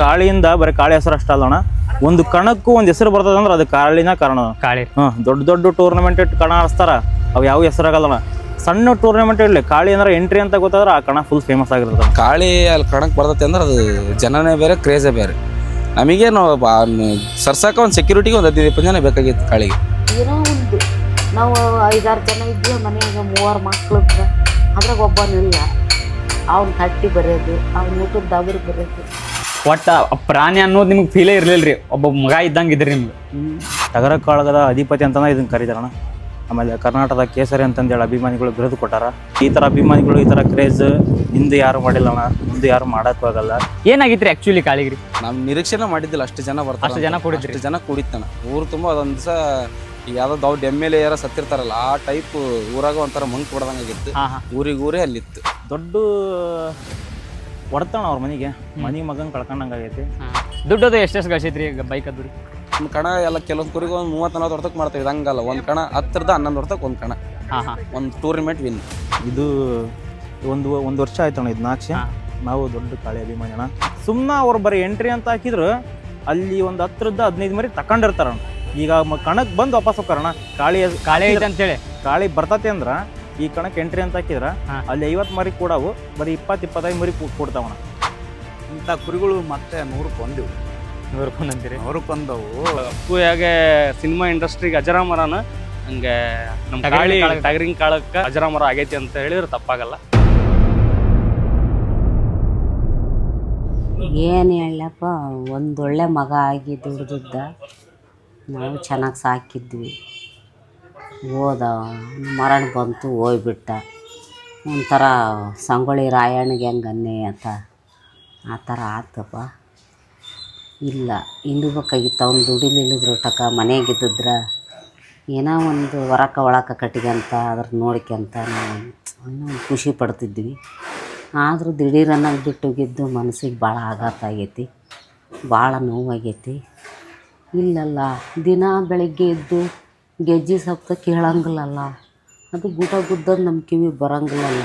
ಕಾಳಿಯಿಂದ ಬರೀ ಕಾಳಿ ಹೆಸರು ಅಷ್ಟ ಅಲ್ಲೋಣ ಒಂದು ಕಣಕ್ಕೂ ಒಂದು ಹೆಸರು ಬರ್ತದೆ ಅಂದ್ರೆ ಅದು ಕಾಳಿನ ಕಾರಣ. ಕಾಳಿ. ಹಾಂ ದೊಡ್ಡ ದೊಡ್ಡ ಟೂರ್ನಮೆಂಟ್ ಇಟ್ಟು ಕಣ ಆಡಿಸ್ತಾರ. ಅವು ಯಾವ ಹೆಸರಾಗಲ್ಲಣ ಸಣ್ಣ ಟೂರ್ನಮೆಂಟ್ ಇರಲಿ ಕಾಳಿ ಅಂದ್ರೆ ಎಂಟ್ರಿ ಅಂತ ಗೊತ್ತಾದ್ರೆ ಆ ಕಣ ಫುಲ್ ಫೇಮಸ್ ಆಗಿರ್ತದೆ. ಕಾಳಿ ಅಲ್ಲಿ ಕಣಕ್ಕೆ ಬರ್ತೈತೆ ಅಂದ್ರೆ ಅದು ಜನನೇ ಬೇರೆ ಕ್ರೇಜೇ ಬೇರೆ. ನಮಗೇನು ಸರ್ಸಾಕ ಒಂದು ಸೆಕ್ಯೂರಿಟಿಗೆ ಒಂದು ಹದಿನೈದು ಇಪ್ಪತ್ತು ಜನ ಬೇಕಾಗಿತ್ತು ಕಾಳಿಗೆ. ಏನೋ ಒಂದು ನಾವು ಐದಾರು ಜನ ಇದ್ವಿ ಮನೆಯಾಗ ಮೂವರು ಮಕ್ಕಳು ಅದ್ರಾಗ ಒಬ್ಬನಿಲ್ಲ. ಅವ್ನ ಕಟ್ಟಿ ಬರೆಯೋದು ಅವ್ನ ಊಟದ ದಬರಿ ಬರೆಯೋದು. ಒಟ್ಟ ಪ್ರಾಣಿ ಅನ್ನೋದು ನಿಮ್ಗೆ ಫೀಲೇ ರೀ ಒಬ್ಬ ಮಗ ಇದ್ದಂಗೆ ಇದ್ರಿ ನಿಮ್ಗೆ. ಟಗರ ಕಾಳಗದ ಅಧಿಪತಿ ಅಂತಂದ್ರೆ ಇದನ್ನ ಕರೀತಾರಣ. ಆಮೇಲೆ ಕರ್ನಾಟಕದ ಕೇಸರಿ ಅಂತಂದೇಳಿ ಅಭಿಮಾನಿಗಳು ಬಿರುದು ಕೊಟ್ಟಾರ. ಈ ಥರ ಅಭಿಮಾನಿಗಳು ಈ ಥರ ಕ್ರೇಜ್ ಹಿಂದೆ ಯಾರು ಮಾಡಿಲ್ಲ ಅಣ್ಣ ಮುಂದೆ ಯಾರು ಮಾಡೋಕ್ಕೂ ಆಗಲ್ಲ. ಏನಾಗಿತ್ರಿ ಆ್ಯಕ್ಚುಲಿ ಕಾಳಿಗ್ರಿ? ನಮ್ಮ ನಿರೀಕ್ಷೆನೇ ಮಾಡಿದ್ದಿಲ್ಲ ಅಷ್ಟು ಜನ ಬರ್ತಾರೆ ಅಷ್ಟು ಜನ. ಕೂಡಿದ್ರಿ? ಅಷ್ಟು ಜನ ಕೂಡಿತ್ತಣ ಊರು ತುಂಬ ಅದೊಂದು ದಿವಸ ಯಾವುದೋ ದೌಡ್ ಎಂ ಎಲ್ ಎ ಯಾರ ಸತ್ತಿರ್ತಾರಲ್ಲ ಆ ಟೈಪ್ ಊರಾಗ ಒಂಥರ ಮಂಕ್ ಕೊಡ್ದಂಗೆ ಆಗಿತ್ತು ಹಾಂ ಹಾಂ ಊರಿಗೆ ಊರೇ ಅಲ್ಲಿತ್ತು. ದೊಡ್ಡ ಹೊಡ್ತಾಣ ಅವ್ರ ಮನೆಗೆ. ಮನೆ ಮಗನ್ ಕಳ್ಕೊಂಡಂಗೆ ಆಗೈತಿ ದುಡ್ಡದ ಎಷ್ಟೆಷ್ಟು ಗಳಿಸೈತ್ರಿ ಬೈಕ್ ಅದು ರೀ ಒಂದು ಕಣ ಎಲ್ಲ ಕೆಲವೊಂದು ಕುರಿಗೆ ಒಂದು ಮೂವತ್ತು ನಲ್ವತ್ತು ಹೊರತಕ್ಕೆ ಮಾಡ್ತೀವಿ ಹಂಗಲ್ಲ. ಒಂದು ಕಣ ಹತ್ತಿರದ ಹನ್ನೊಂದು ವರ್ತಕ್ಕೆ ಒಂದು ಕಣ. ಹಾಂ ಹಾಂ. ಒಂದು ಟೂರ್ನಮೆಂಟ್ ವಿನ್ ಇದು ಒಂದು ಒಂದು ವರ್ಷ ಆಯ್ತಣ್ಣ ಇದು ನಾಚೆ. ನಾವು ದೊಡ್ಡ ಕಾಳಿ ಅಭಿಮಾನಿ ಅಣ್ಣ. ಸುಮ್ಮನೆ ಅವ್ರು ಬರೀ ಎಂಟ್ರಿ ಅಂತ ಹಾಕಿದ್ರು ಅಲ್ಲಿ ಒಂದು ಹತ್ತಿರದ ಹದಿನೈದು ಮರಿ ತಕೊಂಡಿರ್ತಾರಣ್ಣ. ಈಗ ಕಣಕ್ಕೆ ಕಣಕ್ ಬಂದು ವಾಪಸ್ ಹೋಗ್ತಾರಣ್ಣ. ಕಾಳಿ ಕಾಳಿ ಐತೆ ಅಂತೇಳಿ. ಕಾಳಿ ಬರ್ತತೆ ಅಂದ್ರ ಈ ಕಣಕ್ಕೆ ಎಂಟ್ರಿ ಅಂತ ಹಾಕಿದ್ರ ಅಲ್ಲಿ ಐವತ್ತು ಮರಿ ಕೂಡವು ಬರೀ ಇಪ್ಪತ್ತು ಇಪ್ಪತ್ತೈದು ಮರಿ ಕೊಡ್ತಾವಣ. ಇಂಥ ಕುರಿಗಳು ಮತ್ತೆ ನೂರಕ್ಕೆ ನೂರು ನೋಡ್ಕೊಂಡು ಅಂತೀರಿ? ಕೊಂದವು ಅಪ್ಪು ಹೇಗೆ ಸಿನಿಮಾ ಇಂಡಸ್ಟ್ರಿಗೆ ಅಜರಾಮರನ ಹಂಗೆ ನಮ್ಮ ಗಾಳಿ ಟಗರಿಂಗ್ ಕಾಳಕ್ಕೆ ಕಾಳಕ್ಕ ಅಜರಾಮರ ಆಗೈತಿ ಅಂತ ಹೇಳಿದ್ರೆ ತಪ್ಪಾಗಲ್ಲ. ಏನು ಹೇಳಪ್ಪ ಒಂದೊಳ್ಳೆ ಮಗ ಆಗಿ ದುಡ್ದಿದ್ದ ನಾವು ಚೆನ್ನಾಗಿ ಸಾಕಿದ್ವಿ. ಹೋದ, ಮರಣ ಬಂತು, ಹೋಗ್ಬಿಟ್ಟ. ಒಂಥರ ಸಂಗೊಳ್ಳಿ ರಾಯಣ್ಣಗೆ ಹೆಂಗೆ ಅನ್ನೆ ಅಂತ. ಆ ಥರ ಆತಪ್ಪ. ಇಲ್ಲ ಹಿಂಡಬೇಕಾಗಿತ್ತು ಅವ್ನು ದುಡಿಲಿಲ್ಲದ್ರು ಟಕ ಮನೆಯಾಗಿದ್ದಿದ್ರ ಏನೋ ಒಂದು ಹೊರಕ ಒಳಕ ಕಟ್ಟಿಗಂತ ಅದ್ರ ನೋಡ್ಕೊಂತ ನಾವು ಇನ್ನೂ ಖುಷಿ ಪಡ್ತಿದ್ವಿ. ಆದರೂ ದಿಢೀರನ್ನಾಗಿ ಬಿಟ್ಟೋಗಿದ್ದು ಮನಸ್ಸಿಗೆ ಭಾಳ ಆಘಾತ ಆಗೈತಿ, ಭಾಳ ನೋವಾಗೈತಿ. ಇಲ್ಲಲ್ಲ, ದಿನ ಬೆಳಗ್ಗೆ ಎದ್ದು ಗೆಜ್ಜೆ ಸಪ್ತ ಕೇಳಂಗಿಲ್ಲಲ್ಲ. ಅದು ಗುಡ್ಡ ಗುಡ್ಡ ನಮ್ಮ ಕಿವಿ ಬರಂಗಿಲ್ಲಲ್ಲ.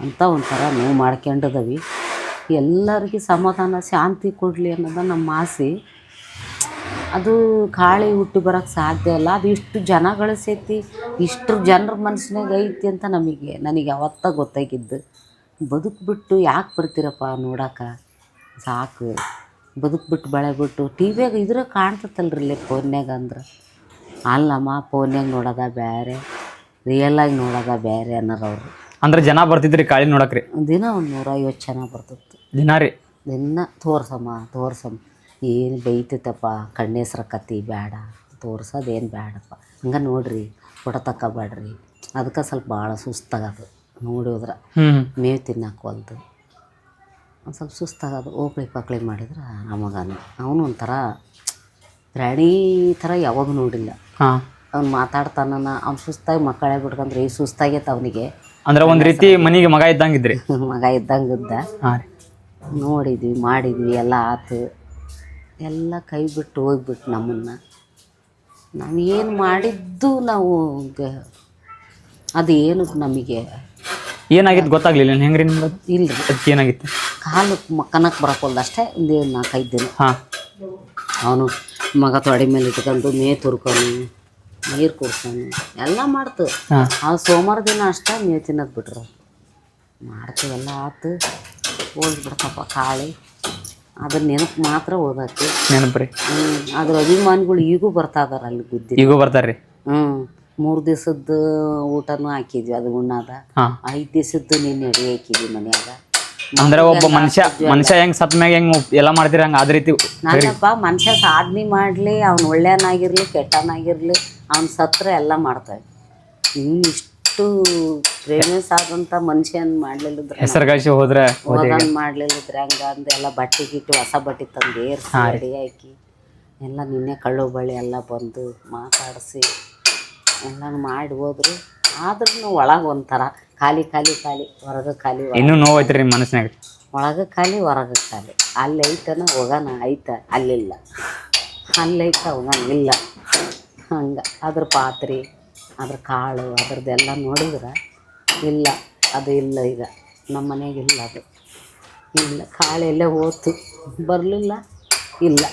ಅಂತ ಒಂಥರ ನೋವು ಮಾಡ್ಕೊಂಡಿದ್ದೀವಿ ಎಲ್ಲರಿಗೆ ಸಮಾಧಾನ, ಶಾಂತಿ ಕೊಡಲಿ ಅನ್ನೋದು ನಮ್ಮ ಆಸೆ. ಅದು ಕಾಳಿ ಹುಟ್ಟಿ ಬರೋಕ್ಕೆ ಸಾಧ್ಯ ಇಲ್ಲ. ಅದು ಇಷ್ಟು ಜನ ಗಳಿಸೈತಿ ಇಷ್ಟು ಜನರ ಮನಸ್ಸಿನಾಗ ಐತಿ ಅಂತ ನಮಗೆ, ನನಗೆ ಅವತ್ತ ಗೊತ್ತಾಗಿದ್ದು. ಬದುಕ್ಬಿಟ್ಟು ಯಾಕೆ ಬರ್ತೀರಪ್ಪ ನೋಡೋಕೆ? ಸಾಕು. ಬದುಕ್ಬಿಟ್ಟು ಬಳೆ ಬಿಟ್ಟು ಟಿ ವಿಯಾಗ ಇದ್ರೆ ಕಾಣ್ತತ್ತಲ್ರಿ ಫೋನ್ಯಾಗ ಅಂದ್ರೆ. ಅಲ್ಲಮ್ಮ ಫೋನ್ಯಾಗ ನೋಡೋದ ಬೇರೆ ರಿಯಲಾಗಿ ನೋಡೋದ ಬೇರೆ ಅನ್ನೋರವ್ರು ಅಂದ್ರೆ ಜನ ಬರ್ತಿದ್ರಿ ಕಾಳಿ ನೋಡಕ್ರಿ? ದಿನ ಒಂದು ನೂರೈವತ್ತು ಜನ ಬರ್ತಿತ್ತು ದಿನ ರೀ? ದಿನ ತೋರ್ಸಮ್ಮ ತೋರ್ಸಮ್ಮ. ಏನು ಬೈತೈತಪ್ಪ ಕಣ್ಣೆಸ್ರ ಕತ್ತಿ ಬೇಡ ತೋರ್ಸೋದೇನು ಬೇಡಪ್ಪ ಹಂಗೆ ನೋಡ್ರಿ ಫೋಟೋ ತಗೋಬೇಡ್ರಿ ಅದಕ್ಕೆ ಸ್ವಲ್ಪ ಭಾಳ ಸುಸ್ತಾಗದು ನೋಡಿ ಹೋದ್ರೆ ಹ್ಞೂ ಮೇವು ತಿನ್ನಕ್ಕೆ ಒಂದು ಸ್ವಲ್ಪ ಸುಸ್ತಾಗದು. ಓಕ್ಳಿ ಪಕ್ಳಿ ಮಾಡಿದ್ರೆ ಆ ಮಗನ. ಅವನು ಒಂಥರ ಪ್ರಾಣಿ ಥರ ಯಾವಾಗ ನೋಡಿಲ್ಲ. ಅವ್ನು ಮಾತಾಡ್ತಾನ ಅವ್ನು ಸುಸ್ತಾಗಿ ಮಕ್ಕಳೇ ಬಿಟ್ಕೊಂಡ್ರೆ ಈ ಸುಸ್ತಾಗೈತೆ ಅವನಿಗೆ. ಅಂದ್ರೆ ಒಂದು ರೀತಿ ಮನೆಗೆ ಮಗ ಇದ್ದಂಗೆ ಇದ್ರಿ ಮಗ ಇದ್ದಂಗೆ ಇದ್ದ ಹಾಂ ರೀ. ನೋಡಿದ್ವಿ ಮಾಡಿದ್ವಿ ಎಲ್ಲ ಆತು. ಎಲ್ಲ ಕೈ ಬಿಟ್ಟು ಹೋಗ್ಬಿಟ್ಟು ನಮ್ಮನ್ನ. ನಾವು ಏನು ಮಾಡಿದ್ದು ನಾವು ಗ- ಅದು ಏನು ನಮಗೆ ಏನಾಗಿತ್ತು ಗೊತ್ತಾಗ್ಲಿಲ್ಲ ಹೆಂಗ್ರಿ ನಿಮ್ಗೆ ಇಲ್ಲ ಅದಕ್ಕೆ ಏನಾಗಿತ್ತು? ಕಾಲು ಮಕ್ಕನಕ್ಕೆ ಬರಕೊಲ್ದು ಅಷ್ಟೇ ಒಂದು ನಾಲ್ಕೈದು ದಿನ. ಹಾಂ. ಅವನು ಮಗ ತೊಡೆ ಮೇಲೆ ಇಟ್ಕೊಂಡು ಮೇ ತುರ್ಕೊಂಡು ನೀರು ಕುಡ್ಸೋನು ಎಲ್ಲ ಮಾಡ್ತು. ಆ ಸೋಮವಾರ ದಿನ ಅಷ್ಟೇ ಮೇ ತಿನ್ನೋದು ಬಿಟ್ರು. ಮಾಡ್ತೀವೆಲ್ಲ ಆತು. ಹೋಗ್ಬಿಡ್ತಪ್ಪ ಕಾಳಿ. ಅದ್ರ ನೆನಪು ಮಾತ್ರ ಉಳ್ದೈತಿ ನೆನಪ್ರಿ. ರೀ ಹ್ಞೂ ಅದ್ರ ಅಭಿಮಾನಿಗಳು ಈಗೂ ಬರ್ತಾ ಇದಾರೆ ಅಲ್ಲಿ ಗುದ್ದಿ. ಈಗೂ ಬರ್ತಾರ್ರಿ. ಹ್ಞೂ ಮೂರು ದಿವಸದ್ದು ಊಟನೂ ಹಾಕಿದ್ವಿ ಅದು ಉಣ್ಣಾದ. ಐದ್ ದಿವಸದ್ದು ನಿನ್ನೆ ಅಡಿ ಹಾಕಿದ್ವಿ ಮನ್ಯಾಗ. ಅಂದ್ರೆ ಒಬ್ಬ ಮನುಷ್ಯ ಮನುಷ್ಯ ಹೆಂಗ್ ಸತ್ ಮ್ಯಾಗ ಹೆಂಗ್ ಎಲ್ಲ ಮಾಡ್ತೀರ ಹಂಗ ಅದೇ ರೀತಿ ನಾನಪ್ಪ ಮನುಷ್ಯ ಸಾಧನೆ ಮಾಡ್ಲಿ ಅವ್ನು ಒಳ್ಳೆಯನಾಗಿರ್ಲಿ ಕೆಟ್ಟನಾಗಿರ್ಲಿ ಅವ್ನು ಸತ್ರ ಎಲ್ಲ ಮಾಡ್ತಾವೆ ನೀನು ಇಷ್ಟು ಫೇಮಸ್ ಆದಂತ ಮನುಷ್ಯನ್ ಮಾಡ್ಲಿಲ್ಲದ್ರೆ ಹೆಸರು ಗಳಿಸಿ ಹೋದ್ರೆ ಹೋದನ್ ಮಾಡ್ಲಿಲ್ಲದ್ರೆ ಹಂಗ ಅಂದ ಎಲ್ಲ ಬಟ್ಟೆ ಗಿಟ್ಟು ಹೊಸ ಬಟ್ಟೆ ತಂದು ಏರ್ಸಿ ರೆಡಿ ಹಾಕಿ ಎಲ್ಲ ನಿನ್ನೆ ಕಳ್ಳು ಬಳ್ಳಿ ಎಲ್ಲ ಬಂದು ಮಾತಾಡಿಸಿ ಎಲ್ಲ ಮಾಡಿ ಹೋದ್ರು. ಆದ್ರೂ ಒಳಗೆ ಒಂಥರ ಖಾಲಿ ಖಾಲಿ ಖಾಲಿ ಹೊರಗೆ ಖಾಲಿ ಒಳಗೆ ಇನ್ನೂ ನೋವು ಐತ್ರಿ ನಿಮ್ಮ ಮನಸ್ಸಿನಾಗ? ಒಳಗ ಖಾಲಿ ಹೊರಗೆ ಖಾಲಿ. ಅಲ್ಲಿ ಐತನ ಹೋಗೋಣ ಐತ ಅಲ್ಲಿಲ್ಲ. ಅಲ್ಲೈತ ಹೋಗೋಣ ಇಲ್ಲ. ಹಂಗೆ. ಅದ್ರ ಪಾತ್ರೆ ಅದ್ರ ಕಾಳು ಅದ್ರದ್ದೆಲ್ಲ ನೋಡಿದ್ರೆ ಇಲ್ಲ ಅದು ಇಲ್ಲ ಈಗ. ನಮ್ಮ ಮನೆಗೆ ಇಲ್ಲ ಅದು. ಇಲ್ಲ. ಕಾಳೆಲ್ಲ ಹೋತು. ಬರಲಿಲ್ಲ ಇಲ್ಲ.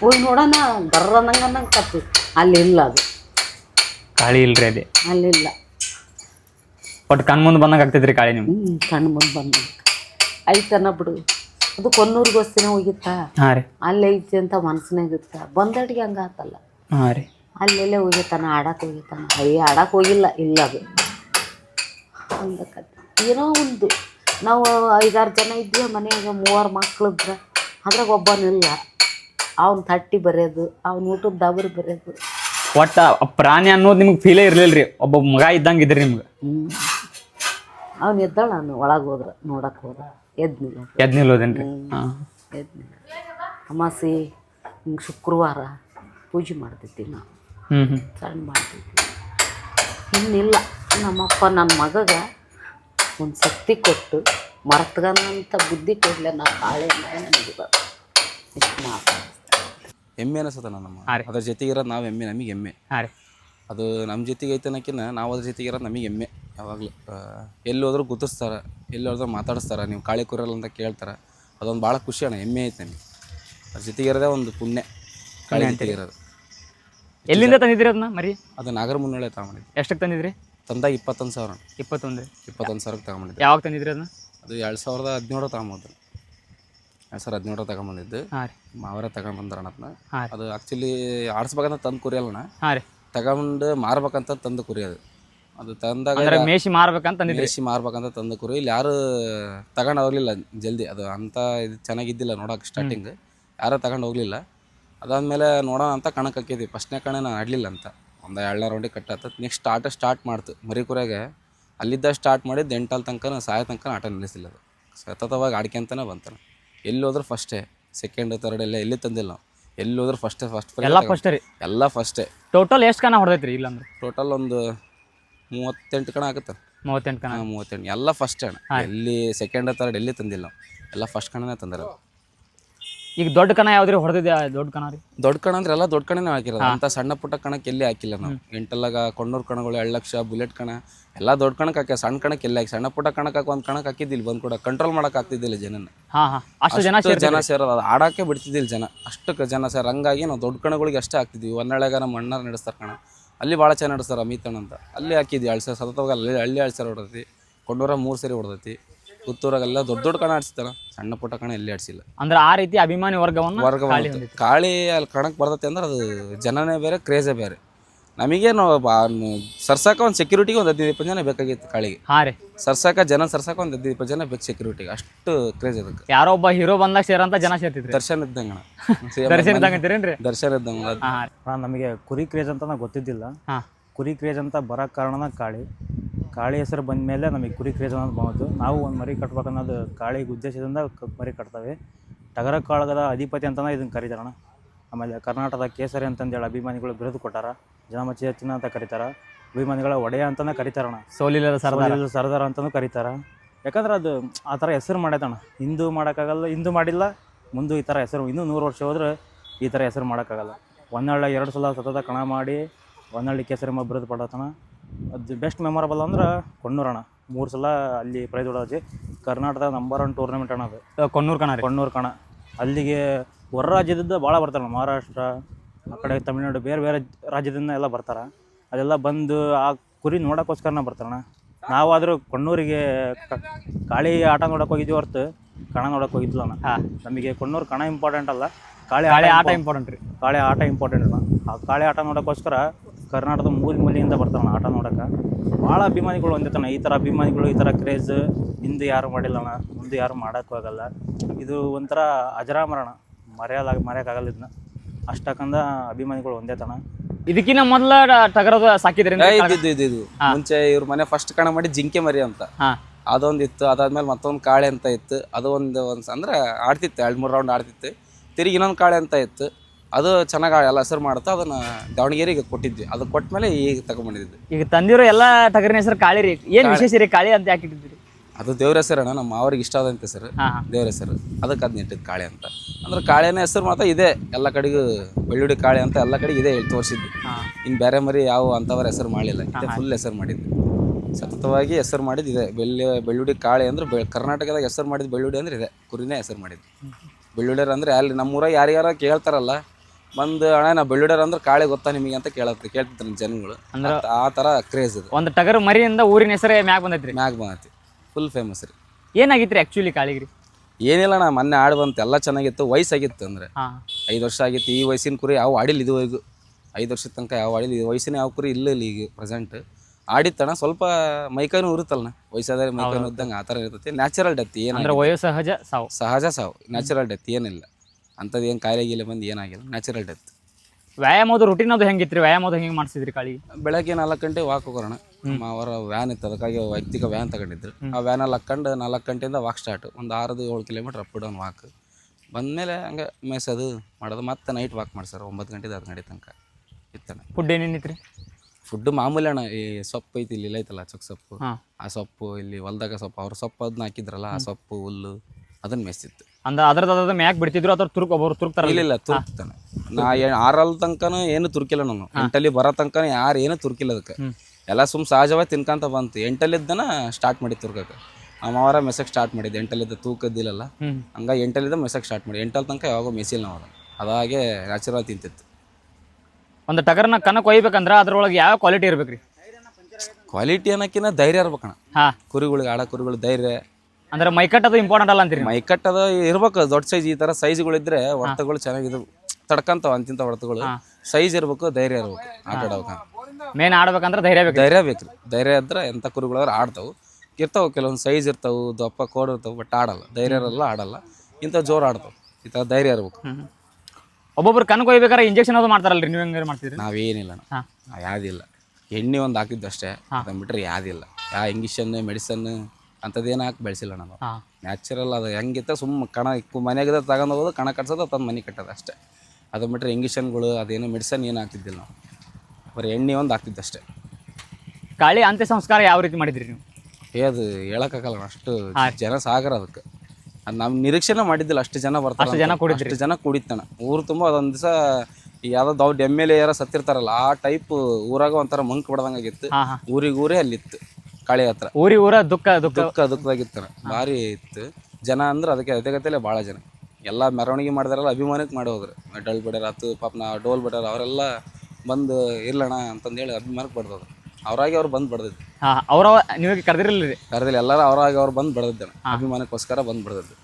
ಹೋಗಿ ನೋಡೋಣ ಬರ್ರ ಅನ್ನಂಗೆ ಕತ್ತಿ ಕತ್ತು. ಅಲ್ಲಿ ಇಲ್ಲ ಅದು. ಕಾಳಿ ಇಲ್ರಿ ಅದೇ ಅಲ್ಲಿಲ್ಲ ಒಟ್ಟು ಕಣ್ ಮುಂದೆ ಬಂದಂಗೆ ಆಗ್ತೈತ್ರಿ ಕಾಳಿ ನೀವು ಕಣ್ಣು ಮುಂದೆ ಬಂದ. ಐತನ ಬಿಡು. ಅದು ಕೊನ್ನೂರಿಗೆ ವಸ್ತಿನ ಹೋಗಿತ್ತಾ? ಹಾಂ ರೀ. ಅಲ್ಲಿ ಐತಿ ಅಂತ ಮನಸ್ಸಿನಾಗಿತ್ತ ಬಂದಡಿಗೆ ಹಂಗೆ ಆತಲ್ಲ. ಹಾಂ ರೀ. ಅಲ್ಲೆಲ್ಲೇ ಹೋಗಿತ್ತಾನ ಆಡಕ್ಕೆ ಹೋಗಿತ್ತಾನ. ಅಯ್ಯ ಆಡಕ್ಕೆ ಹೋಗಿಲ್ಲ ಇಲ್ಲ ಅದು. ಅಂದಕತ್ತೆ ಏನೋ ಒಂದು. ನಾವು ಐದಾರು ಜನ ಇದ್ವಿ ಮನೆಯಾಗ ಮೂವರು ಮಕ್ಳಿದ್ರ ಅದ್ರಾಗ ಒಬ್ಬನಿಲ್ಲ ಅವ್ನ ತಟ್ಟಿ ಬರೆಯೋದು ಅವ್ನ ಊಟದ ದಬರಿ ಬರೆಯೋದು. ಒಟ್ಟ ಆ ಪ್ರಾಣಿ ಅನ್ನೋದು ನಿಮ್ಗೆ ಫೀಲೇ ಇರ್ಲಿಲ್ಲ ರೀ ಒಬ್ಬ ಮಗ ಇದ್ದಂಗೆ ಇದ್ರಿ ನಿಮ್ಗೆ. ಹ್ಞೂ ಅವ್ನು ಎದ್ದಾಳ ಅವನು ಒಳಗೆ ಹೋದ್ರ ನೋಡಕ್ಕೆ ಹೋದ ಎದ್ನಿಲ್ಲ ಎದ್ ನಿಲ್ಲೋದೇನ್ರಿ? ಹಾಂ. ಎದ್ನಿಲ್ಲ ಅಮಾಸಿ ಹಿಂಗೆ ಶುಕ್ರವಾರ ಪೂಜೆ ಮಾಡ್ತಿದ್ವಿ ನಾವು. ಹ್ಞೂ ಹ್ಞೂ ಸಣ್ಣ ಮಾಡ್ತಿದ್ವಿ. ಇನ್ನಿಲ್ಲ ನಮ್ಮಪ್ಪ ನನ್ನ ಮಗಗ ಒಂದು ಶಕ್ತಿ ಕೊಟ್ಟು ಮರ್ತಗನಂತ ಬುದ್ಧಿ ಕೊಡ್ಲೆ ನಾ ಕಾಳೆ ಹೆಮ್ಮೆ ಇಷ್ಟು ಮಾತು ಎಮ್ಮೆ ಅನಿಸುತ್ತೆ ನಮ್ಮ ಹಾಂ ರೀ. ಅದ್ರ ಜೊತೆಗಿರೋದು ನಾವು ಹೆಮ್ಮೆ ನಮಗೆ ಹೆಮ್ಮೆ ಹಾಂ ರೀ. ಅದು ನಮ್ಮ ಜೊತೆಗೆ ಐತೆ ಅನ್ನೋಕ್ಕಿಂತ ನಾವು ಅದ್ರ ಜೊತೆಗೆ ಇರೋದು ನಮಗೆ ಹೆಮ್ಮೆ ಯಾವಾಗಲೂ. ಎಲ್ಲಿ ಹೋದ್ರೂ ಗುರ್ತಿಸ್ತಾರೆ ಎಲ್ಲಿ ಹೋದ್ರೂ ಮಾತಾಡಿಸ್ತಾರೆ ನೀವು ಕಾಳಿ ಕುರಲ್ ಅಂತ ಕೇಳ್ತಾರೆ. ಅದೊಂದು ಭಾಳ ಖುಷಿ ಅಣ್ಣ ಹೆಮ್ಮೆ ಐತೆ ನಮಗೆ. ಅದ್ರ ಜೊತೆಗೆ ಇರೋದೇ ಒಂದು ಪುಣ್ಯ ಕಾಳಿ ಅಂತ ಇರೋದು. ಎಲ್ಲಿಂದ ತಂದಿದ್ರಿ ಅದನ್ನ ಮರಿ? ಅದು ನಾಗರ ಮುನ್ನೊಳ್ಳೆ ತಗೊಂಡಿದ್ದೆ ಎಷ್ಟಕ್ಕೆ ತಂದಿದ್ರಿ? ತಂದಾಗ ಇಪ್ಪತ್ತೊಂದು ಸಾವಿರ. ಇಪ್ಪತ್ತೊಂದು. ಇಪ್ಪತ್ತೊಂದು ಸಾವಿರಕ್ಕೆ ತಗೊಂಡಿದ್ದೆ ಯಾವಾಗ ತಂದಿದ್ರಿ ಅದನ್ನ? ಅದು ಎರಡು ಸಾವಿರದ ಹದಿನೇಳು ತಗೊಂಬೋದು ಎರಡು ಸಾವಿರದ ಹದಿನೇಳು ತಗೊಂಬಂದಿದ್ದು. ಹಾಂ ರೀ. ಮಾವರೇ ತಗೊಂಬಂದ್ರಣ್ಣ ಅದನ್ನ. ಅದು ಆ್ಯಕ್ಚುಲಿ ಆಡಿಸ್ಬೇಕಂತ ತಂದು ಕುರಿಯಲ್ಲಣ್ಣ ಹಾಂ ರೀ. ತಗೊಂಡು ಮಾರ್ಬೇಕಂತ ತಂದು ಕುರಿ ಅದು. ಅದು ತಂದಾಗ ಅಂದ್ರೆ ಮಾರ್ಬೇಕಂತ ತಂದಿದ್ರಿ ಮೇಸಿ ಮಾರ್ಬೇಕಂತ ತಂದು ಕುರಿ. ಇಲ್ಲಿ ಯಾರು ತಗೊಂಡು ಹೋಗ್ಲಿಲ್ಲ ಜಲ್ದಿ. ಅದು ಅಂತ ಇದು ಚೆನ್ನಾಗಿದ್ದಿಲ್ಲ ನೋಡೋಕೆ ಸ್ಟಾರ್ಟಿಂಗ್ ಯಾರೂ ತಗೊಂಡು ಹೋಗ್ಲಿಲ್ಲ. ಅದಾದಮೇಲೆ ನೋಡೋಣ ಅಂತ ಕಣಕ್ಕೆ ಹಾಕಿದ್ವಿ. ಫಸ್ಟ್ನೇ ಕಣ ನಾನು ಆಡಲಿಲ್ಲ ಅಂತ. ಒಂದು ಎರಡನೇ ರೌಂಡಿಗೆ ಕಟ್ಟಾತ ನೆಕ್ಸ್ಟ್ ಆಟ ಸ್ಟಾರ್ಟ್ ಮಾಡ್ತು. ಮರಿ ಕುರಿಗೆ ಅಲ್ಲಿದ್ದ ಸ್ಟಾರ್ಟ್ ಮಾಡಿದ್ದು ಎಂಟಲ್ ತನಕ ಸಾಯ ತನಕ ಆಟ ನಿಲ್ಲಿಸಿಲ್ಲ ಅದು. ಸತತವಾಗಿ ಆಡ್ಕೊಂತಾನೆ ಬಂತಾನೆ. ಎಲ್ಲಿ ಹೋದ್ರೆ ಫಸ್ಟೇ ಸೆಕೆಂಡ್ ತರ್ಡ್ ಎಲ್ಲ ಎಲ್ಲಿ ತಂದಿಲ್ಲ ನಾವು. ಎಲ್ಲಿ ಹೋದ್ರೆ ಫಸ್ಟ್ ಫಸ್ಟ್ ಎಲ್ಲ ಫಸ್ಟ್ ರೀ. ಎಲ್ಲ ಫಸ್ಟೇ ಟೋಟಲ್ ಎಷ್ಟು ಕಣ ಹೊಡೆದೈತ್ರಿ ಇಲ್ಲಂದ್ರೆ ಟೋಟಲ್ ಒಂದು ಮೂವತ್ತೆಂಟು ಕಣ ಆಗುತ್ತೆ. ಮೂವತ್ತೆಂಟು ಕಣ. ಮೂವತ್ತೆಂಟು. ಎಲ್ಲ ಫಸ್ಟ್ ಅಣ್ಣ. ಎಲ್ಲಿ ಸೆಕೆಂಡ್ ಥರ್ಡ್ ಎಲ್ಲಿ ತಂದಿಲ್ಲ. ನಾವು ಎಲ್ಲ ಫಸ್ಟ್ ಕಣನೇ ತಂದಿರೋದು. ಈಗ ದೊಡ್ಡ ಕಣ ಯಾವ್ದ್ರಿ? ಹೊಡೆದಿದೆ ದೊಡ್ಡ ಕಣ ರೀ? ದೊಡ್ಡ ಕಣ ಅಂದ್ರೆ ಎಲ್ಲ ದೊಡ್ಡ ಕಣನೇ ಹಾಕಿರೋದು. ಅಂತ ಸಣ್ಣ ಪುಟ್ಟ ಕಣಕ್ಕೆ ಎಲ್ಲಿ ಹಾಕಿಲ್ಲ ನಾವು. ಎಂಟಲ್ಲಾಗ ಕೊಂಡೂರು ಕಣಗಳು ಎರಡು ಲಕ್ಷ ಬುಲೆಟ್ ಕಣ ಎಲ್ಲ ದೊಡ್ಡ ಕಣಕ್ಕೆ ಹಾಕಿ ಸಣ್ಣ ಕಣಕ್ಕೆ ಎಲ್ಲಿ ಹಾಕಿ ಸಣ್ಣ ಪುಟ್ಟ ಕಣಕ್ಕೆ ಹಾಕಿ ಒಂದು ಕಣಕ್ಕೆ ಹಾಕಿದ್ದಿಲ್ಲ ಬಂದ್ ಕೂಡ ಕಂಟ್ರೋಲ್ ಮಾಡಕ್ ಆಗ್ತಿದ್ದಿಲ್ಲ ಜನನ. ಅಷ್ಟು ಜನ ಅಷ್ಟು ಜನ ಸೇರೋದು ಅದು ಆಡೋಕ್ಕೆ ಬಿಡ್ತಿದ್ದಿಲ್ಲ ಜನ. ಅಷ್ಟಕ್ಕೆ ಜನ ಸೇರ ಹಂಗಾಗಿ ನಾವು ದೊಡ್ಡ ಕಣಗಳಿಗೆ ಅಷ್ಟೇ ಹಾಕ್ತಿದ್ವಿ. ಒನ್ನಳೆಗ ನಮ್ಮ ಅಣ್ಣ ನಡೆಸ್ತಾರೆ ಕಣ. ಅಲ್ಲಿ ಭಾಳ ಚೆನ್ನಾಗಿ ನಡೆಸ್ತಾರೆ ಅಮಿತಣ್ಣ ಅಂತ ಅಲ್ಲಿ ಹಾಕಿದ್ವಿ ಅಳ್ಸರ್ ಸತತವಾಗಿ ಅಲ್ಲಿ ಹಳ್ಳಿ ಅಳ್ಸರ್ ಹೊಡೆದೈತಿ. ಕೊಂಡೂರ ಮೂರು ಸರಿ ಹೊಡೆದೈತಿ. ಪುತ್ತೂರಾಗೆಲ್ಲ ದೊಡ್ಡ ದೊಡ್ಡ ಕಣ ಆಡಿಸ್ತಾರ ಸಣ್ಣ ಪುಟ್ಟ ಕಣ ಎಲ್ಲಿ ಆಡ್ಸಿಲ್ಲ. ಅಂದ್ರೆ ಆ ರೀತಿ ಅಭಿಮಾನಿ ವರ್ಗವನ್ನ ವರ್ಗ ಖಾಲಿ ಹೊಂದಿತ್ತು. ಕಾಳಿ ಅಲ್ಲಿ ಕಣಕ್ಕೆ ಬರ್ತೈತೆ ಅಂದ್ರೆ ಅದು ಜನನೇ ಬೇರೆ ಕ್ರೇಜೇ ಬೇರೆ. ನಮಗೇನು ಸರ್ಸಾಕ ಒಂದು ಸೆಕ್ಯೂರಿಟಿಗೆ ಒಂದು ಹದಿನೈದು ಇಪ್ಪತ್ತು ಜನ ಬೇಕಾಗಿತ್ತು ಕಾಳಿಗೆ ಹಾ ರೀ. ಸರ್ಸಾಕ ಜನ ಸರ್ಸಾಕ ಒಂದು ಹದಿನೈದು ಇಪ್ಪತ್ತು ಜನ ಬೇಕು ಸೆಕ್ಯೂರಿಟಿಗೆ ಅಷ್ಟು ಕ್ರೇಜ್ ಅದಕ್ಕೆ. ಯಾರೋ ಒಬ್ಬ ಹೀರೋ ಬಂದಾಗ ಸೇರಂತ ಜನ ಸೇರ್ತಿದ್ರಿ. ದರ್ಶನ್ ಇದ್ದಂಗಣ ದರ್ಶನ ಇದ್ದಂಗಂತೀರೇನ್ರಿ ದರ್ಶನ್ ಇದ್ದಂಗ ಹಾಂ ರೀ. ನಮಗೆ ಕುರಿ ಕ್ರೇಜ್ ಅಂತ ಗೊತ್ತಿದ್ದಿಲ್ಲ. ಹಾಂ. ಕುರಿ ಕ್ರೇಜ್ ಅಂತ ಬರೋ ಕಾರಣನ ಕಾಳಿ ಕಾಳಿ ಹೆಸರು ಬಂದ ಮೇಲೆ ನಮಗೆ ಕುರಿ ಕ್ರೇಜ್ ಅನ್ನೋದು ಬಂತು. ನಾವು ಒಂದು ಮರಿ ಕಟ್ಬೇಕನ್ನೋದು ಕಾಳಿಗೆ ಉದ್ದೇಶದಿಂದ ಮರಿ ಕಟ್ತವೆ. ಟಗರ ಕಾಳಗದ ಅಧಿಪತಿ ಅಂತಲೇ ಇದನ್ನು ಕರೀತಾರಣ ಆಮೇಲೆ ಕರ್ನಾಟಕದ ಕೇಸರಿ ಅಂತಂದೇಳಿ ಅಭಿಮಾನಿಗಳು ಬಿರುದು ಕೊಟ್ಟಾರ. ಜನಮಚ್ಚಿ ಚಿನ್ನ ಅಂತ ಕರೀತಾರ. ಅಭಿಮಾನಿಗಳ ಒಡೆಯ ಅಂತಲೇ ಕರೀತಾರಣ ಸೋಲಿಲ್ಲದ ಸರ್ದಾರ. ಸರ್ದಾರ ಅಂತಲೂ ಕರೀತಾರ. ಯಾಕಂದ್ರೆ ಅದು ಆ ಥರ ಹೆಸರು ಮಾಡೈತಣ ಹಿಂದೂ ಮಾಡೋಕ್ಕಾಗಲ್ಲ ಹಿಂದೂ ಮಾಡಿಲ್ಲ ಮುಂದೆ ಈ ಥರ ಹೆಸರು ಇನ್ನೂ ನೂರು ವರ್ಷ ಹೋದ್ರೆ ಈ ಥರ ಹೆಸರು ಮಾಡೋಕ್ಕಾಗಲ್ಲ. ಒಂದಳ್ಳ ಎರಡು ಸಲ ಸತತ ಕಣ ಮಾಡಿ ಒಂದಳ್ಳಿ ಕೇಸರಿ ಎಂಬ ಬಿರುದು ಪಡತಣ ಅದು ಬೆಸ್ಟ್ ಮೆಮೊರಬಲ್ ಅಂದ್ರೆ ಅಣ್ಣ. ಮೂರು ಸಲ ಅಲ್ಲಿ ಪ್ರೈಸ್ ಹೊಡೋಜಿ ಕರ್ನಾಟಕದ ನಂಬರ್ ಒನ್ ಟೂರ್ನಮೆಂಟ್ ಅಣ್ಣ ಅದು. ಕೊನ್ನೂರು ಕಣ ಕೊಣ್ಣೂರು ಕಣ. ಅಲ್ಲಿಗೆ ಹೊರ ರಾಜ್ಯದಿಂದ ಭಾಳ ಬರ್ತಾರೆ ಮಹಾರಾಷ್ಟ್ರ ಆ ಕಡೆ ತಮಿಳ್ನಾಡು ಬೇರೆ ಬೇರೆ ರಾಜ್ಯದಿಂದ ಎಲ್ಲ ಬರ್ತಾರೆ. ಅದೆಲ್ಲ ಬಂದು ಆ ಕುರಿ ನೋಡೋಕ್ಕೋಸ್ಕರನ ಬರ್ತಾರಣ್ಣ. ನಾವಾದರೂ ಕೊಣ್ಣೂರಿಗೆ ಕಾಳಿ ಆಟ ನೋಡೋಕೆ ಹೋಗಿದ್ವಿ ಹೊರ್ತು ಕಣ ನೋಡೋಕೆ ಹೋಗಿದ್ದಿಲ್ಲ ಅಣ್ಣ ಹಾಂ. ನಮಗೆ ಕೊಣ್ಣೂರು ಕಣ ಇಂಪಾರ್ಟೆಂಟ್ ಅಲ್ಲ. ಕಾಳಿ ಕಾಳಿ ಆಟ ಇಂಪಾರ್ಟೆಂಟ್ ರೀ. ಕಾಳಿ ಆಟ ಇಂಪಾರ್ಟೆಂಟ್ ಅಣ್ಣ. ಆ ಕಾಳಿ ಆಟ ನೋಡೋಕ್ಕೋಸ್ಕರ ಕರ್ನಾಟಕದ ಮೂಲೆ ಮೂಲೆಯಿಂದ ಬರ್ತಾರಣ್ಣ ಆಟ ನೋಡೋಕೆ. ಭಾಳ ಅಭಿಮಾನಿಗಳು ಹೊಂದಿರ್ತಾನೆ. ಈ ಥರ ಅಭಿಮಾನಿಗಳು ಈ ಥರ ಕ್ರೇಜ್ ಹಿಂದೆ ಯಾರು ಮಾಡಿಲ್ಲ ಅಣ್ಣ. ಮುಂದೆ ಯಾರು ಮಾಡೋಕ್ಕೂ ಆಗಲ್ಲ. ಇದು ಒಂಥರ ಅಜರಾಮರಣ. ಮರೆಯಲ್ಲ ಮರೆಯೋಕ್ಕಾಗಲ್ಲ ಇದನ್ನ. ಅಷ್ಟಕ್ಕಂದ ಅಭಿಮಾನಿಗಳು ಹೊಂದೇತಣ ಇದಕ್ಕಿಂತ ಮೊದಲ ಟಗರದ ಸಾಕಿದ್ರಿ ಇದ್ದಿದ್ದು ಇದು ಇದು ಮುಂಚೆ ಇವ್ರ ಮನೆ ಫಸ್ಟ್ ಕಣ ಮಾಡಿ ಜಿಂಕೆ ಮರಿ ಅಂತ. ಹಾಂ. ಅದೊಂದು ಇತ್ತು. ಅದಾದ್ಮೇಲೆ ಮತ್ತೊಂದು ಕಾಳೆ ಅಂತ ಇತ್ತು. ಅದು ಒಂದು ಒಂದು ಅಂದ್ರೆ ಆಡ್ತಿತ್ತು. ಎರಡು ಮೂರು ರೌಂಡ್ ಆಡ್ತಿತ್ತು. ತಿರುಗಿ ಇನ್ನೊಂದು ಕಾಳೆ ಅಂತ ಇತ್ತು. ಅದು ಚೆನ್ನಾಗಿ ಎಲ್ಲ ಹೆಸರು ಮಾಡುತ್ತಾ ಅದನ್ನ ದಾವಣಗೆರೆಗೆ ಕೊಟ್ಟಿದ್ವಿ. ಅದು ಕೊಟ್ಟ ಮೇಲೆ ಈಗ ತಗೊಂಡ್ಬಂದಿದ್ವಿ. ಈಗ ತಂದಿರೋ ಎಲ್ಲ ಟಗರಿನ ಹೆಸರು ಕಾಳಿ ರೀ. ಏನು ವಿಶೇಷ ರೀ? ಕಾಳಿ ಅಂತ ಯಾಕೆ ಅದು ದೇವ್ರ ಹೆಸರಣ್ಣ ನಮ್ಮ ಅವ್ರಿಗೆ ಇಷ್ಟ ಆದಂತೆ ಸರ್ ದೇವ್ರ ಹೆಸರು. ಅದಕ್ಕೆ ಅದನ್ನ ಇಟ್ಟಿದ್ದು ಕಾಳೆ ಅಂತ. ಅಂದ್ರೆ ಕಾಳೆನ ಹೆಸರು ಮಾತ್ರ ಇದೆ. ಎಲ್ಲ ಕಡೆಗೂ ಬೆಳ್ಳುಳ್ಳಿ ಕಾಳೆ ಅಂತ ಎಲ್ಲ ಕಡೆ ಇದೆ ಹೇಳಿ ತೋರಿಸಿದ್ದು ಇನ್ನು ಬೇರೆ ಮರಿ ಯಾವ ಅಂಥವ್ರ ಹೆಸರು ಮಾಡಲಿಲ್ಲ. ಇದೆ ಫುಲ್ ಹೆಸರು ಮಾಡಿದ್ವಿ. ಸತತವಾಗಿ ಹೆಸರು ಮಾಡಿದ್ದು ಇದೆ. ಬೆಳ್ಳಿ ಬೆಳ್ಳುಡಿ ಕಾಳೆ ಅಂದ್ರೆ ಬೆಳ್ ಕರ್ನಾಟಕದಾಗ ಹೆಸರು ಮಾಡಿದ ಬೆಳ್ಳುಡಿ ಅಂದ್ರೆ ಇದೆ. ಕುರಿನೇ ಹೆಸರು ಮಾಡಿದ್ದು ಬೆಳ್ಳುಡಿಯರ್ ಅಂದರೆ ಅಲ್ಲಿ ನಮ್ಮೂರಾಗ ಯಾರ್ಯಾರ ಕೇಳ್ತಾರಲ್ಲ ಬಂದು ಅಣ್ಣ ನಾ ಬೆಳ್ಳುಡಿಯರ್ ಅಂದ್ರೆ ಕಾಳಿ ಗೊತ್ತಾ ನಿಮಗೆ? ಅಂತ ಕೇಳತ್ತೆ ಕೇಳ್ತಿದ್ರು ಜನಗಳು. ಅಂದ್ರ- ಆ- ತರ ಕ್ರೇಜ್ ಇದು ಒಂದು ಟಗರ್ ಮರಿಯಿಂದ ಊರಿನ ಹೆಸರೇ ಮ್ಯಾಗ ಬಂದೈತ್ರಿ? ಮ್ಯಾಗ್ ಬಂದೈತಿ. ಫುಲ್ ಫೇಮಸ್ ರೀ. ಏನಾಗಿತ್ರಿ ಆಕ್ಚುಲಿ ಕಾಳಿಗ್ರಿ? ಏನಿಲ್ಲ ನಾ ಮೊನ್ನೆ ಆಡ್ ಬಂತು ಎಲ್ಲ ಚೆನ್ನಾಗಿತ್ತು ವಯಸ್ಸಾಗಿತ್ತು ಅಂದ್ರೆ. ಹಾ. ಐದು ವರ್ಷ ಆಗಿತ್ತು ಈ ವಯಸ್ಸಿನ ಕುರಿ ಯಾವ ಆಡಿಲ್ಲ ಇದುವರೆಗೂ. ಐದು ವರ್ಷದ ತನಕ ಯಾವ ಆಡಿಲ್ಲ ಈ ವಯಸ್ಸಿನ ಯಾವ ಕುರಿ ಇಲ್ಲ ಇಲ್ಲಿ ಈಗ ಪ್ರೆಸೆಂಟ್ ಆಡಿತ್ತಣ ಸ್ವಲ್ಪ ಮೈಕೈನೂ ಉರುತ್ತಲ್ಲ ವಯಸ್ಸಾದ್ರೆ ಮೈಕೈನೂ ಇದ್ದಂಗೆ ಆ ಥರ ಇರ್ತೈತಿ. ನ್ಯಾಚುರಲ್ ಡೆತ್ ಏನಂದ್ರೆ ವಯೋ ಸಹಜ ಸಾವು. ಸಹಜ ಸಾವು ನ್ಯಾಚುರಲ್ ಡೆತ್ ಏನಿಲ್ಲ. ಅಂಥದ್ದು ಏನು ಕಾಯಿಲೆ ಗೀಲೆ ಬಂದು ಏನಾಗಿಲ್ಲ ನ್ಯಾಚುರಲ್ ಡೆತ್ ಅದು ರುಟೀನ್ ಅದು ಹೆಂಗಿತ್ತು ವ್ಯಾಯಾಮ ಅದು ಹೆಂಗೆ ಮಾಡಿಸಿದ್ರಿ ಕಾಳಿ? ಬೆಳಗ್ಗೆ ನಾಲ್ಕು ಗಂಟೆ ವಾಕ್ ಹೋಗೋಣ. ಅವರ ವ್ಯಾನ್ ಇತ್ತು ಅದಕ್ಕಾಗಿ ವೈಯಕ್ತಿಕ ವ್ಯಾನ್ ತಗೊಂಡಿದ್ರು. ಆ ವ್ಯಾನಲ್ಲಿ ಹಾಕೊಂಡು ನಾಲ್ಕು ಗಂಟೆಯಿಂದ ವಾಕ್ ಸ್ಟಾರ್ಟ್ ಒಂದು ಆರದು ಏಳು ಕಿಲೋಮೀಟ್ರ್ ಅಪ್ ಡೌನ್ ವಾಕ್ ಬಂದಮೇಲೆ ಹಂಗೆ ಮೇಸೋದು ಮಾಡೋದು ಮತ್ತೆ ನೈಟ್ ವಾಕ್ ಮಾಡ್ಸಾರ ಒಂಬತ್ತು ಗಂಟೆದು ಹತ್ತು ಗಂಟೆ ತನಕ ಇತ್ತಣ್ಣ ಫುಡ್ ಏನೇನಿತ್ರಿ ಫುಡ್ ಮಾಮೂಲಿ ಅಣ್ಣ ಈ ಸೊಪ್ಪು ಐತಿ ಇಲ್ಲಿ ಐತಲ್ಲ ಚೊಕ್ ಸೊಪ್ಪು. ಆ ಸೊಪ್ಪು ಇಲ್ಲಿ ಹೊಲ್ದಾಗ ಸೊಪ್ಪು ಅವ್ರ ಸೊಪ್ಪು ಅದನ್ನ ಹಾಕಿದ್ರಲ್ಲ ಆ ಸೊಪ್ಪು ಹುಲ್ಲು ಅದನ್ನ ಮೇಯ್ತಿತ್ತು ಅಂದ ಅದ್ರದ್ದು ಅದ್ರದ್ದು ಮ್ಯಾಕ್ ಬಿಡ್ತಿದ್ರು ಅದ್ರ ತುರ್ಕ್ ಒಬ್ಬರು ತುರ್ಕ್ತಾರ ಇಲ್ಲ ಇಲ್ಲ ತುರ್ಕ್ತಾನೆ. ನಾ ಏನ್ ಆರಲ್ ತನಕನೂ ಏನು ತುರ್ಕಿಲ್ಲ ನಾನು. ಎಂಟಲ್ಲಿ ಬರೋ ತನಕ ಯಾರು ಏನು ತುರ್ಕಿಲ್ಲ ಅದಕ್ಕೆ. ಎಲ್ಲ ಸುಮ್ ಸಹಜವಾಗಿ ತಿನ್ಕಂತ ಬಂತು. ಎಂಟಲ್ಲಿದ್ದನ ಸ್ಟಾರ್ಟ್ ಮಾಡಿ ತುರ್ಕಕ್ಕ. ಅಮ್ಮವಾರ ಮೆಸಕ್ ಸ್ಟಾರ್ಟ್ ಮಾಡಿದ್ದೆ. ಎಂಟಲ್ಲಿದ್ದ ತೂಕದಿಲ್ಲಲ್ಲ. ಹಂಗ ಎಂಟಲ್ಲಿದ್ದ ಮೆಸಕ್ ಸ್ಟಾರ್ಟ್ ಮಾಡಿ ಎಂಟಲ್ ತನಕ ಯಾವಾಗೋ ಮೆಸಿಲ್ ನಾವು ಅದನ್ನ. ಅದಾಗೆ ನ್ಯಾಚುರಲ್ ತಿಂತಿತ್ತು. ಒಂದು ಟಗರ್ನ ಕನಕ್ ಕೊಯ್ಬೇಕಂದ್ರೆ ಅದ್ರೊಳಗೆ ಯಾವ ಕ್ವಾಲಿಟಿ ಇರ್ಬೇಕ್ರಿ? ಕ್ವಾಲಿಟಿ ಅನ್ನೋಕ್ಕಿಂತ ಧೈರ್ಯ ಇರ್ಬೇಕಣ. ಹಾ. ಕುರಿಗಳಿಗೆ ಆಡ ಕುರಿಗಳು ಧೈರ್ಯ. ಅಂದ್ರೆ ಮೈಕಟ್ ಅದು ಇಂಪಾರ್ಟೆಂಟ್ ಅಲ್ಲ ಅಂತೀರಿ ಮೈಕಟ್ಟದ ಇರ್ಬೇಕು ದೊಡ್ಡ ಸೈಜ್ ಈ ತರ ಸೈಜ್ಗಳಿದ್ರೆ ಹೊಡೆತಗಳು ಚೆನ್ನಾಗಿದ್ದು ತಡ್ಕಂತಾವ ಅಂತಿಂತ ಹೊಡೆತಗಳು ಸೈಜ್ ಇರ್ಬೇಕು ಧೈರ್ಯ ಇರ್ಬೇಕು ಆಟ ಆಡ್ಬೇಕು ಮೇನ್ ಆಡ್ಬೇಕಂದ್ರೆ ಧೈರ್ಯ ಬೇಕು. ಧೈರ್ಯ ಬೇಕ್ರಿ ಧೈರ್ಯ ಇದ್ರೆ ಎಂತ ಕುರುಗಳಾದ್ರೆ ಆಡ್ತಾವು. ಇರ್ತಾವ ಕೆಲವೊಂದು ಸೈಜ್ ಇರ್ತಾವೆ ದಪ್ಪ ಕೋಡ್ ಇರ್ತಾವೆ ಬಟ್ ಆಡಲ್ಲ. ಧೈರ್ಯ ಇರಲ್ಲ ಆಡಲ್ಲ. ಇಂಥ ಜೋರ್ ಆಡ್ತಾವೆ. ಈ ಥರ ಧೈರ್ಯ ಇರ್ಬೇಕು. ಒಬ್ಬೊಬ್ರು ಕನಕ್ ಒಯ್ಬೇಕಾದ್ರೆ ಇಂಜೆಕ್ಷನ್ ಅದು ಮಾಡ್ತಾರಲ್ರಿ ನೀವು ಹೆಂಗಾರು ಮಾಡ್ತೀರಿ? ನಾವೇನಿಲ್ಲ. ನಾವು ಯಾವುದಿಲ್ಲ. ಎಣ್ಣೆ ಒಂದು ಹಾಕಿದ್ದಷ್ಟೇ. ಅದನ್ನ ಬಿಟ್ರೆ ಯಾವುದಿಲ್ಲ. ಯಾವ ಇಂಗಿಷನ್ ಮೆಡಿಸನ್ ಅಂಥದ್ದೇನು ಹಾಕಿ ಬೆಳೆಸಿಲ್ಲ ನಾವು. ಹಾ. ನ್ಯಾಚುರಲ್ ಅದು. ಹೆಂಗಿತ್ತ ಸುಮ್ಮ ಕಣ ಮನೆಗೆ ತಗೊಂಡು ಹೋಗೋದು ಕಣ ಕಟ್ಸೋದು ತಂದು ಮನೆ ಕಟ್ಟೋದು ಅಷ್ಟೇ. ಅದು ಬಿಟ್ರೆ ಇಂಗಿಷನ್ಗಳು ಅದೇನು ಮೆಡಿಸನ್ ಏನು ಹಾಕ್ತಿದ್ದಿಲ್ಲ ನಾವು. ಬರೀ ಎಣ್ಣೆ ಒಂದು ಹಾಕ್ತಿದ್ದು ಅಷ್ಟೇ. ಕಾಳಿ ಅಂತ್ಯ ಸಂಸ್ಕಾರ ಯಾವ ರೀತಿ ಮಾಡಿದ್ರಿ ನೀವು? ಏ ಅದು ಹೇಳಕ್ಕಾಗಲ್ಲ ಅಷ್ಟು ಜನ ಸಾಗರ ಅದಕ್ಕೆ. ಅದು ನಮ್ಮ ನಿರೀಕ್ಷೆನೇ ಮಾಡಿದ್ದಿಲ್ಲ ಅಷ್ಟು ಜನ ಬರ್ತಾರೆ ಅಷ್ಟು ಜನ ಕೂಡ ಕೂಡಿದ್ರಿ? ಅಷ್ಟು ಜನ ಕೂಡಿತ್ತಣ. ಊರು ತುಂಬ ಅದೊಂದು ದಿವಸ ಯಾವ್ದೋ ದೊಡ್ಡ ಎಂ ಎಲ್ ಎ ಯಾರ ಸತ್ತಿರ್ತಾರಲ್ಲ ಆ ಟೈಪ್ ಊರಾಗ ಒಂಥರ ಮಂಕ್ ಬಿಡ್ದಂಗಾಗಿತ್ತು. ಹಾ ಹಾ. ಊರಿಗೆ ಊರೇ ಅಲ್ಲಿತ್ತು. ಕಾಳಿ ಹತ್ರ. ಊರಿ ಊರ ದುಃಖ ದುಃಖ. ದುಃಖ ದುಃಖದಾಗಿತ್ತಣ ಭಾರಿ ಇತ್ತು. ಜನ ಅಂದ್ರೆ ಅದಕ್ಕೆ ಅದಗತ್ತಲೆ ಭಾಳ ಜನ. ಎಲ್ಲ ಮೆರವಣಿಗೆ ಮಾಡಿದಾರಲ್ಲ ಅಭಿಮಾನಕ್ಕೆ ಮಾಡಿ ಹೋದ್ರು ಡಲ್ ಬಿಡೋರು ಆತು ಪಾಪ ನಾ ಡೋಲ್ ಬಿಡೋರು ಅವರೆಲ್ಲ ಬಂದು ಇರ್ಲಣ್ಣ ಅಂತಂದೇಳಿ ಅಭಿಮಾನಕ್ಕೆ ಬಡ್ದೋದ್ರು ಅವರಾಗಿ ಅವ್ರು ಬಂದು ಬಡ್ದಿದ್ದು. ಅವರ ನಿಮಗೆ ಕರೆದಿರಲಿಲ್ಲ ಕರೆದಿಲ್ಲ. ಎಲ್ಲರೂ ಅವರಾಗಿ ಅವ್ರು ಬಂದು ಬಡ್ದಿದ್ದಾನೆ ಅಭಿಮಾನಕ್ಕೋಸ್ಕರ ಬಂದು ಬಡ್ದದ್ದು.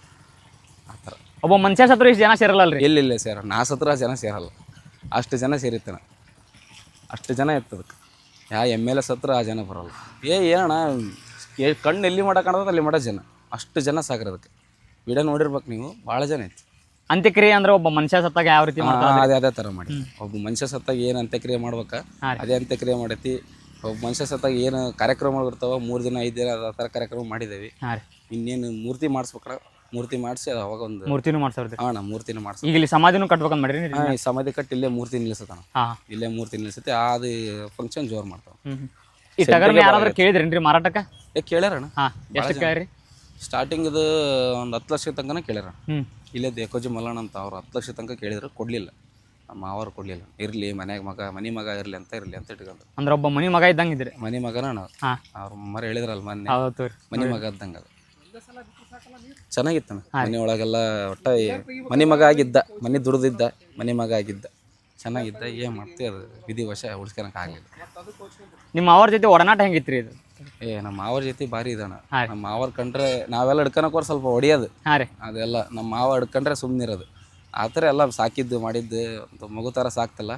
ಆ ಥರ. ಒಬ್ಬ ಮನುಷ್ಯ ಸತ್ರ ಇಷ್ಟು ಜನ ಸೇರಲ್ಲ ಇಲ್ಲ ಇಲ್ಲ ಸೇರ ನಾ ಸತ್ರ ಜನ ಸೇರಲ್ಲ. ಅಷ್ಟು ಜನ ಸೇರಿತ್ತಾನ ಅಷ್ಟು ಜನ ಇರ್ತದಕ್ಕೆ ಯಾ ಎಂ ಎಲ್ ಎ ಸತ್ರ ಆ ಜನ ಬರೋಲ್ಲ. ಏ ಏನಣ್ಣ ಏ ಕಣ್ಣು ಎಲ್ಲಿ ಮಾಡೋಕ್ಕಾಣದ ಅಲ್ಲಿ ಮಾಡೋ ಜನ. ಅಷ್ಟು ಜನ ಸಾಕಿರೋದಕ್ಕೆ ವಿಡಿಯೋ ನೋಡಿರ್ಬೇಕು ನೀವು ಭಾಳ ಜನ ಐತಿ. ಅಂತ್ಯಕ್ರಿಯೆ ಅಂದ್ರೆ ಒಬ್ಬ ಮನುಷ್ಯ ಸತ್ತಾಗ ಯಾವ ರೀತಿ ಹಾ, ಮಾಡ್ತಾರೆ ಅದೇ ಅದೇ ಥರ ಮಾಡಿ. ಒಬ್ಬ ಮನುಷ್ಯ ಸತ್ತಾಗ ಏನು ಅಂತ್ಯಕ್ರಿಯೆ ಮಾಡ್ಬೇಕಾ? ಹಾ ಅದೇ ಅಂತ್ಯಕ್ರಿಯೆ ಮಾಡೈತಿ. ಒಬ್ಬ ಮನುಷ್ಯ ಸತ್ತಾಗ ಏನು ಕಾರ್ಯಕ್ರಮಗಳು ಇರ್ತಾವ? ಮೂರು ದಿನ ಐದು ದಿನ ಆ ಥರ ಕಾರ್ಯಕ್ರಮ ಮಾಡಿದ್ದೇವೆ ಹಾ ರೀ. ಇನ್ನೇನು ಮೂರ್ತಿ ಮಾಡಿಸ್ಬೇಕಣ ಮೂರ್ತಿ ಮಾಡಿಸಿ ಅವಾಗ ಒಂದು ಮೂರ್ತಿನೂ ಮಾಡ್ಸವ್ರಿ ಹಾಂ ನಾ ಮೂರ್ತಿನೂ ಮಾಡಿಸಿ ಈಗ ಇಲ್ಲಿ ಸಮಾಧಿನೂ ಕಟ್ಬೇಕಂತ ಮಾಡ್ರಿ ಹಾಂ ಈ ಸಮಾಧಿ ಕಟ್ಟಿ ಇಲ್ಲೇ ಮೂರ್ತಿ ನಿಲ್ಲಿಸತಾನ ಹಾ. ಇಲ್ಲೇ ಮೂರ್ತಿ ನಿಲ್ಲಿಸುತ್ತೆ ಅದು ಫಂಕ್ಷನ್ ಜೋರು ಮಾಡ್ತಾವ. ಈ ಟಗರ್ನ ಯಾರಾದ್ರೂ ಕೇಳಿದ್ರೇನ್ರಿ ಮಾರಾಟಕ್ಕ? ಏ ಕೇಳ್ಯಾರಣ ಹಾ ಎಷ್ಟು ಕೇಳಿರಿ ಸ್ಟಾರ್ಟಿಂಗ್ ಇದು ಒಂದು ಹತ್ತು ಲಕ್ಷ ತನಕನ ಕೇಳ್ಯಾರ ಇಲ್ಲೇ ದೇಕೋಜಿ ಮಲ್ಲಣ್ಣ ಅಂತ ಅವ್ರು ಹತ್ತು ಲಕ್ಷ ತನಕ ಕೇಳಿದ್ರು ಕೊಡಲಿಲ್ಲ. ನಮ್ಮ ಮಾವರು ಕೊಡಲಿಲ್ಲ. ಇರಲಿ ಮನ್ಯಾಗ ಮಗ ಮನೆ ಮಗ ಇರಲಿ ಅಂತ ಇರಲಿ ಅಂತ ಇಟ್ಕೊಂಡು. ಅಂದ್ರೆ ಒಬ್ಬ ಮನಿ ಮಗ ಇದ್ದಂಗೆ ಇದ್ರಿ? ಮನೆ ಮಗನ ನಾವು ಅವ್ರ ಮರ ಹೇಳಿದ್ರಲ್ಲ ಮೊನ್ನೆ. ಮನೆ ಮಗ ಇದ್ದಂಗೆ ಅದು. ಚೆನ್ನಾಗಿತ್ತಣ್ಣ. ಮನೆ ಒಳಗೆಲ್ಲ ಒಟ್ಟ ಮನೆ ಮಗ ಆಗಿದ್ದ ಮನೆ ದುಡ್ದಿದ್ದ ಮನೆ ಮಗ ಆಗಿದ್ದ. ಚೆನ್ನಾಗಿದ್ದ ಏನು ಮಾಡ್ತೀವಿ ಅದು? ವಿಧಿವಶ ಉಳ್ಸ್ಕೊಳಕ್ ಆಗಲಿಲ್ಲ. ನಿಮ್ಮ ಅವ್ರ ಜೊತೆ ಒಡನಾಟ ಹೆಂಗಿತ್ರಿ ಇದು? ಏ ನಮ್ಮ ಮಾವರ ಜೊತೆ ಭಾರಿ ಇದಾನ ಹಾ. ನಮ್ಮ ಮಾವರ್ ಕಂಡ್ರೆ ನಾವೆಲ್ಲ ಹಿಡ್ಕೊಳಕೋರ್ ಸ್ವಲ್ಪ ಹೊಡಿಯೋದು ಹಾ ರೀ. ಅದೆಲ್ಲ ನಮ್ಮ ಮಾವ ಹಿಡ್ಕೊಂಡ್ರೆ ಸುಮ್ಮನಿರೋದು ಆ ಥರ ಎಲ್ಲ ಸಾಕಿದ್ದು ಮಾಡಿದ್ದು ಒಂದು ಮಗು ಥರ ಸಾಕ್ತಲ್ಲ.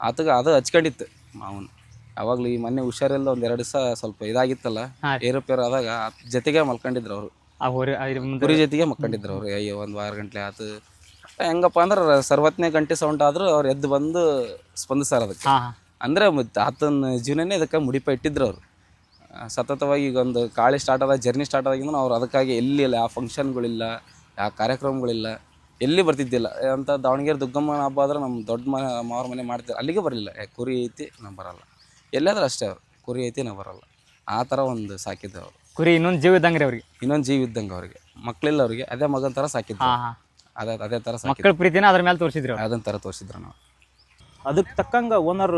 ಆತಗ ಅದು ಹಚ್ಕೊಂಡಿತ್ತು ಮಾವನ. ಅವಾಗಲೂ ಈ ಮೊನ್ನೆ ಹುಷಾರಿಲ್ಲ ಒಂದು ಎರಡು ದಿವಸ ಸ್ವಲ್ಪ ಇದಾಗಿತ್ತಲ್ಲ ಏರುಪೇರು ಆದಾಗ ಜೊತೆಗೆ ಮಲ್ಕೊಂಡಿದ್ರು ಅವರು. ಆ ಹೋರಿ ಆ ಇದ್ರ ಮುಂದೆ ಕುರಿ ಜೊತೆಗೆ ಮಕ್ಕಂಡಿದ್ರು ಅವ್ರು. ಅಯ್ಯೋ ಒಂದು ವಾರ ಗಂಟ್ಲೆ ಆತು. ಹೆಂಗಪ್ಪ ಅಂದ್ರೆ ಸರ್ವತ್ನೇ ಗಂಟೆ ಸೌಂಡ್ ಆದ್ರೂ ಅವ್ರು ಎದ್ದು ಬಂದು ಸ್ಪಂದಿಸಾರ ಅದಕ್ಕೆ. ಅಂದ್ರೆ ಹಾ. ಅಂದರೆ ಮತ್ತು ಆತನ ಜೀವನನೇ ಇದಕ್ಕೆ ಮುಡಿಪ ಇಟ್ಟಿದ್ರು ಅವರು. ಸತತವಾಗಿ ಈಗ ಒಂದು ಕಾಳಿ ಸ್ಟಾರ್ಟ್ ಆದ ಜರ್ನಿ ಸ್ಟಾರ್ಟ್ ಆದಾಗಿಂದ ಅವ್ರು ಅದಕ್ಕಾಗಿ ಎಲ್ಲಿ ಇಲ್ಲ ಯಾವ ಫಂಕ್ಷನ್ಗಳಿಲ್ಲ ಯಾವ ಕಾರ್ಯಕ್ರಮಗಳಿಲ್ಲ ಎಲ್ಲಿ ಬರ್ತಿದ್ದಿಲ್ಲ. ಅಂತ ದಾವಣಗೆರೆ ದುಗ್ಗಮ್ಮನ ಹಬ್ಬ ಆದ್ರೆ ನಮ್ಮ ದೊಡ್ಡ ಮನೆ ಮಾವ್ರ ಮನೆ ಮಾಡ್ತಾರೆ ಅಲ್ಲಿಗೆ ಬರಲಿಲ್ಲ. ಕುರಿ ಐತಿ ನಾವು ಬರಲ್ಲ. ಎಲ್ಲಾದ್ರೂ ಅಷ್ಟೇ ಅವ್ರು. ಕುರಿ ಐತಿ ನಾವು ಬರಲ್ಲ. ಆ ಥರ ಒಂದು ಸಾಕಿದ್ದು ಅವರು. ಕುರಿ ಇನ್ನೊಂದು ಜೀವ ಇದ್ದಂಗೆ ರೀ ಅವ್ರಿಗೆ. ಇನ್ನೊಂದು ಜೀವ ಇದ್ದಂಗೆ ಅವ್ರಿಗೆ. ಮಕ್ಕಳಿಲ್ಲ ಅವ್ರಿಗೆ ಅದೇ ಮಗನ ಥರ ಸಾಕಿದ್ರು. ಹಾ ಹಾ. ಅದೇ ಅದೇ ಥರ ಮಕ್ಕಳ ಪ್ರೀತಿನ ಅದ್ರ ಮೇಲೆ ತೋರಿಸಿದ್ರು ಅದನ್ನ ಥರ ತೋರಿಸಿದ್ರು ನಾವು. ಅದಕ್ಕೆ ತಕ್ಕಂಗ ಓನರ್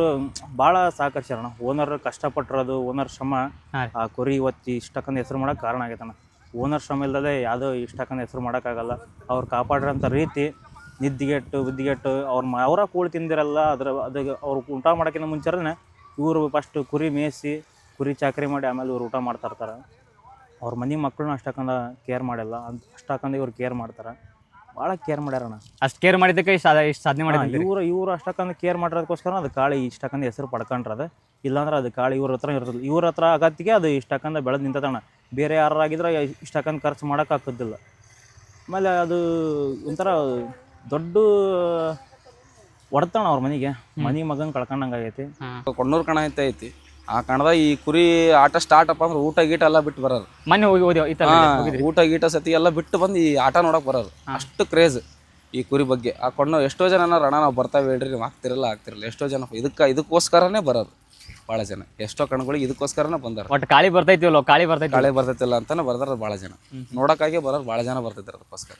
ಭಾಳ ಸಹಕರಿಸ್ಯಾರಣ ಓನರ್ ಕಷ್ಟಪಟ್ಟಿರೋದು ಓನರ್ ಶ್ರಮ ಹಾ ರೀ. ಆ ಕುರಿ ಒತ್ತಿ ಇಷ್ಟಕ್ಕಂದು ಹೆಸರು ಮಾಡೋಕೆ ಕಾರಣ ಆಗೈತಣ್ಣ. ಓನರ್ ಶ್ರಮ ಇಲ್ಲದೆ ಯಾವುದೋ ಇಷ್ಟಕ್ಕಂದು ಹೆಸರು ಮಾಡೋಕ್ಕಾಗಲ್ಲ ಅವ್ರು ಕಾಪಾಡಿರೋಂಥ ರೀತಿ ನಿದ್ದಿಗೆಟ್ಟು ಬುದ್ದಿಗೆಟ್ಟು ಅವ್ರ ಮ ಅವರ ಕೂಳು ತಿಂದಿರಲ್ಲ ಅದ್ರ ಅದು ಅವ್ರು ಊಟ ಮಾಡೋಕ್ಕಿಂತ ಮುಂಚೆನೇ ಇವರು ಫಸ್ಟ್ ಕುರಿ ಮೇಯಿಸಿ ಕುರಿ ಚಾಕರಿ ಮಾಡಿ ಆಮೇಲೆ ಇವ್ರು ಊಟ ಮಾಡ್ತಾ ಇರ್ತಾರೆ. ಅವ್ರ ಮನೆ ಮಕ್ಕಳನ್ನ ಅಷ್ಟಕ್ಕಂದ ಕೇರ್ ಮಾಡಿಲ್ಲ. ಅಂತ ಅಷ್ಟಕ್ಕಂದ ಇವ್ರು ಕೇರ್ ಮಾಡ್ತಾರೆ. ಭಾಳ ಕೇರ್ ಮಾಡ್ಯಾರಣ್ಣ ಅಷ್ಟು ಕೇರ್ ಮಾಡಿದ್ದಕ್ಕೆ ಇಷ್ಟು ಇಷ್ಟು ಸಾಧನೆ ಮಾಡಿದ್ರಿ ಇವರು ಇವರು ಅಷ್ಟಕ್ಕಂದ ಕೇರ್ ಮಾಡಿರೋದಕ್ಕೋಸ್ಕರ ಅದು ಕಾಳಿ ಇಷ್ಟಕ್ಕಂದ ಹೆಸರು ಪಡ್ಕೊಂಡ್ರದ ಇಲ್ಲಾಂದ್ರೆ ಅದು ಕಾಳಿ ಇವ್ರ ಹತ್ರ ಇರ್ತದೆ. ಇವ್ರ ಹತ್ರ ಆಗತ್ತಿಗೆ ಅದು ಇಷ್ಟಕ್ಕಂದ ಬೆಳೆದು ನಿಂತದಣ್ಣ. ಬೇರೆ ಯಾರಾಗಿದ್ರೆ ಇಷ್ಟಕ್ಕಂದು ಖರ್ಚು ಮಾಡೋಕ್ಕಾಗ್ತಿದ್ದಿಲ್ಲ ಆಮೇಲೆ ಅದು ಒಂಥರ ದೊಡ್ಡ ಹೊಡ್ತಾಣ ಅವ್ರ ಮನೆಗೆ. ಮನೆ ಮಗನ್ ಕಳ್ಕೊಂಡಂಗೆ ಆಗೈತಿ. ಕೊಣ್ಣೂರು ಕಣ ಅಂತ ಐತಿ. ಆ ಕಣದಾಗ ಈ ಕುರಿ ಆಟ ಸ್ಟಾರ್ಟ್ ಅಪ್ಪ ಅಂದ್ರೆ ಊಟ ಗೀಟ ಎಲ್ಲ ಬಿಟ್ಟು ಬರೋದು. ಮೊನ್ನೆ ಹೋಗಿ ಹೋಗಿ ಈ ತರ ಹಾ, ಹೋಗಿದ್ರಿ ಊಟ ಗೀಟ ಸತಿ ಎಲ್ಲ ಬಿಟ್ಟು ಬಂದು ಈ ಆಟ ನೋಡಕ್ ಬರೋದು. ಅಷ್ಟು ಕ್ರೇಜ್ ಈ ಕುರಿ ಬಗ್ಗೆ. ಆ ಕೊಂಡು ಎಷ್ಟೋ ಜನ ಅಣ್ಣ ನಾವು ಬರ್ತಾವೆ ಹೇಳ್ರಿ ನೀವು ಆಗ್ತಿರಲ್ಲ ಆಗ್ತಿರಲ್ಲ ಎಷ್ಟೋ ಜನ ಇದಕ್ಕೆ ಇದಕ್ಕೋಸ್ಕರನೇ ಬರೋದು ಭಾಳ ಜನ. ಎಷ್ಟೋ ಕಣ್ಗಳಿಗೆ ಇದಕ್ಕೋಸ್ಕರನೇ ಬಂದಾರ ಒಟ್ಟು ಕಾಳಿ ಬರ್ತೈತಿವಲ್ಲ ಕಾಳಿ ಬರ್ತೈತಿ. ಕಾಳಿ ಬರ್ತೈತಿಲ್ಲ ಅಂತಾನೆ ಬರ್ದಾರ ಭಾಳ ಜನ. ನೋಡೋಕ್ಕಾಗೆ ಬರೋರು ಭಾಳ ಜನ ಬರ್ತೈತಿ ಅದಕ್ಕೋಸ್ಕರ.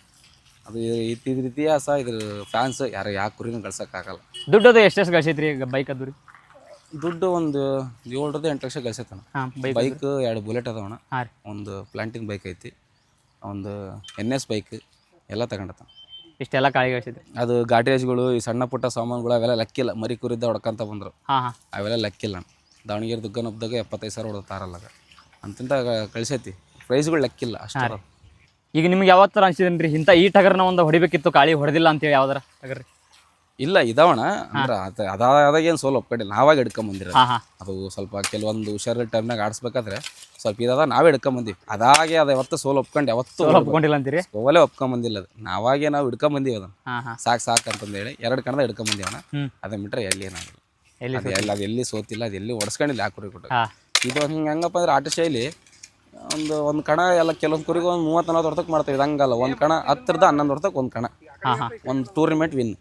ಅದು ಇತ್ತಿದ ಇತಿಹಾಸ ಇದ್ರ ಫ್ಯಾನ್ಸ್ ಯಾರು ಯಾವ ಕುರಿನೂ ಗಳಿಸೋಕ್ಕಾಗಲ್ಲ. ದುಡ್ಡದು ಎಷ್ಟೆಷ್ಟು ಗಳಿಸೈತ್ರಿ ಬೈಕ್ ಅದು ರೀ? ದುಡ್ಡು ಒಂದು ಏಳರಿಂದ ಎಂಟು ಲಕ್ಷ ಗಳಿಸೈತಣ್ಣ ಹಾಂ ಬೈಕ್ ಬೈಕ್ ಎರಡು ಬುಲೆಟ್ ಅದಾವಣ ಹಾಂ ರೀ. ಒಂದು ಪ್ಲಾಂಟಿಂಗ್ ಬೈಕ್ ಐತಿ ಒಂದು ಎನ್ ಎಸ್ ಬೈಕ್ ಎಲ್ಲ ತಗೊಂಡತ ಇಷ್ಟೆಲ್ಲ ಕಾಳಿ ಕಳಿಸಿದೆ ಅದು ಗಾಡ್ರೇಜ್ಗಳು ಈ ಸಣ್ಣ ಪುಟ್ಟ ಸಾಮಾನುಗಳು ಅವೆಲ್ಲ ಲಕ್ಕಿಲ್ಲ. ಮರಿ ಕುರಿದ್ದ ಹೊಡ್ಕಂತ ಬಂದರು. ಹಾಂ ಹಾಂ. ಅವೆಲ್ಲ ಲಕ್ಕಿಲ್ಲ ದಾವಣಗೆರೆ ದುಗ್ಗನೊಬ್ಬದಾಗ ಎಪ್ಪತ್ತೈದು ಸಾವಿರ ಹೊಡ್ತಾರಲ್ಲ ಅಂತಂತ ಕಳಿಸೈತಿ ಪ್ರೈಸ್ಗಳು ಲಕ್ಕಿಲ್ಲ ಅಷ್ಟು ಈಗ ನಿಮ್ಗೆ ಯಾವತ್ತರ ಅನ್ಸಿದ್ರಿ? ಇಂಥ ಈ ಟಗರ್ನ ಒಂದು ಹೊಡಿಬೇಕಿತ್ತು ಕಾಳಿ ಹೊಡೆದಿಲ್ಲ ಅಂತೇಳಿ ಯಾವ್ದಾರ ಟಗರ್ ರೀ ಇಲ್ಲ ಇದಾವಣ. ಅಂದ್ರೆ ಅದ ಅದಾದಾಗ ಏನು ಸೋಲು ಒಪ್ಕೊಂಡಿಲ್ಲ. ನಾವಾಗ ಹಿಡ್ಕೊಂಬಂದಿರ ಹಾಂ ಹಾಂ. ಅದು ಸ್ವಲ್ಪ ಕೆಲವೊಂದು ಹುಷಾರ ಟೈಮ್ನಾಗ ಆಡಿಸ್ಬೇಕಾದ್ರೆ ಸ್ವಲ್ಪ ಇದಾದ ನಾವೇ ಹಿಡ್ಕೊಂಬಂದಿವಿ ಅದಾಗೆ ಅದ ಯಾವತ್ತು ಸೋಲ್ ಒಪ್ಕೊಂಡು ಯಾವತ್ತು ಒಪ್ಕೊಂಡಿಲ್ಲ ಅಂತೀರಿ? ಸೋಲೇ ಒಪ್ಕೊಂಬಂದಿಲ್ಲ ಅದು. ನಾವಾಗೆ ನಾವು ಹಿಡ್ಕೊಂಬಂದೀವಿ ಅದನ್ನ. ಹಾಂ ಹಾ. ಸಾಕು ಸಾಕು ಅಂತಂದೇಳಿ ಎರಡು ಕಣದ ಹಿಡ್ಕೊಂಬಂದಿವಣ ಹ್ಮ್. ಅದನ್ನ ಬಿಟ್ರೆ ಎಲ್ಲಿ ಏನಾದ್ರು ಎಲ್ಲಿ ಅದು ಎಲ್ಲಿ ಅದು ಎಲ್ಲಿ ಸೋತಿಲ್ಲ ಅದು ಎಲ್ಲಿ ಒಡ್ಸ್ಕೊಂಡಿಲ್ಲ ಆ ಕುರಿ ಕೊಟ್ಟು ಹಾಂ. ಇದು ಹಿಂಗೆ ಹೆಂಗಪ್ಪ ಅಂದ್ರೆ ಆಟ ಶೈಲಿ ಒಂದು ಒಂದು ಕಣ ಎಲ್ಲ ಕೆಲವೊಂದು ಕುರಿಗೆ ಒಂದು ಮೂವತ್ತು ನಲ್ವತ್ತು ಹೊರ್ತಕ್ಕೆ ಮಾಡ್ತೀವಿ. ಇದಂಗಲ್ಲ ಒಂದು ಕಣ ಹತ್ತರದ ಹನ್ನೊಂದು ಹೊರ್ತಕ್ಕೆ ಒಂದು ಕಣ. ಹಾ ಹಾಂ. ಒಂದು ಟೂರ್ನಿಮೆಂಟ್ ವಿನ್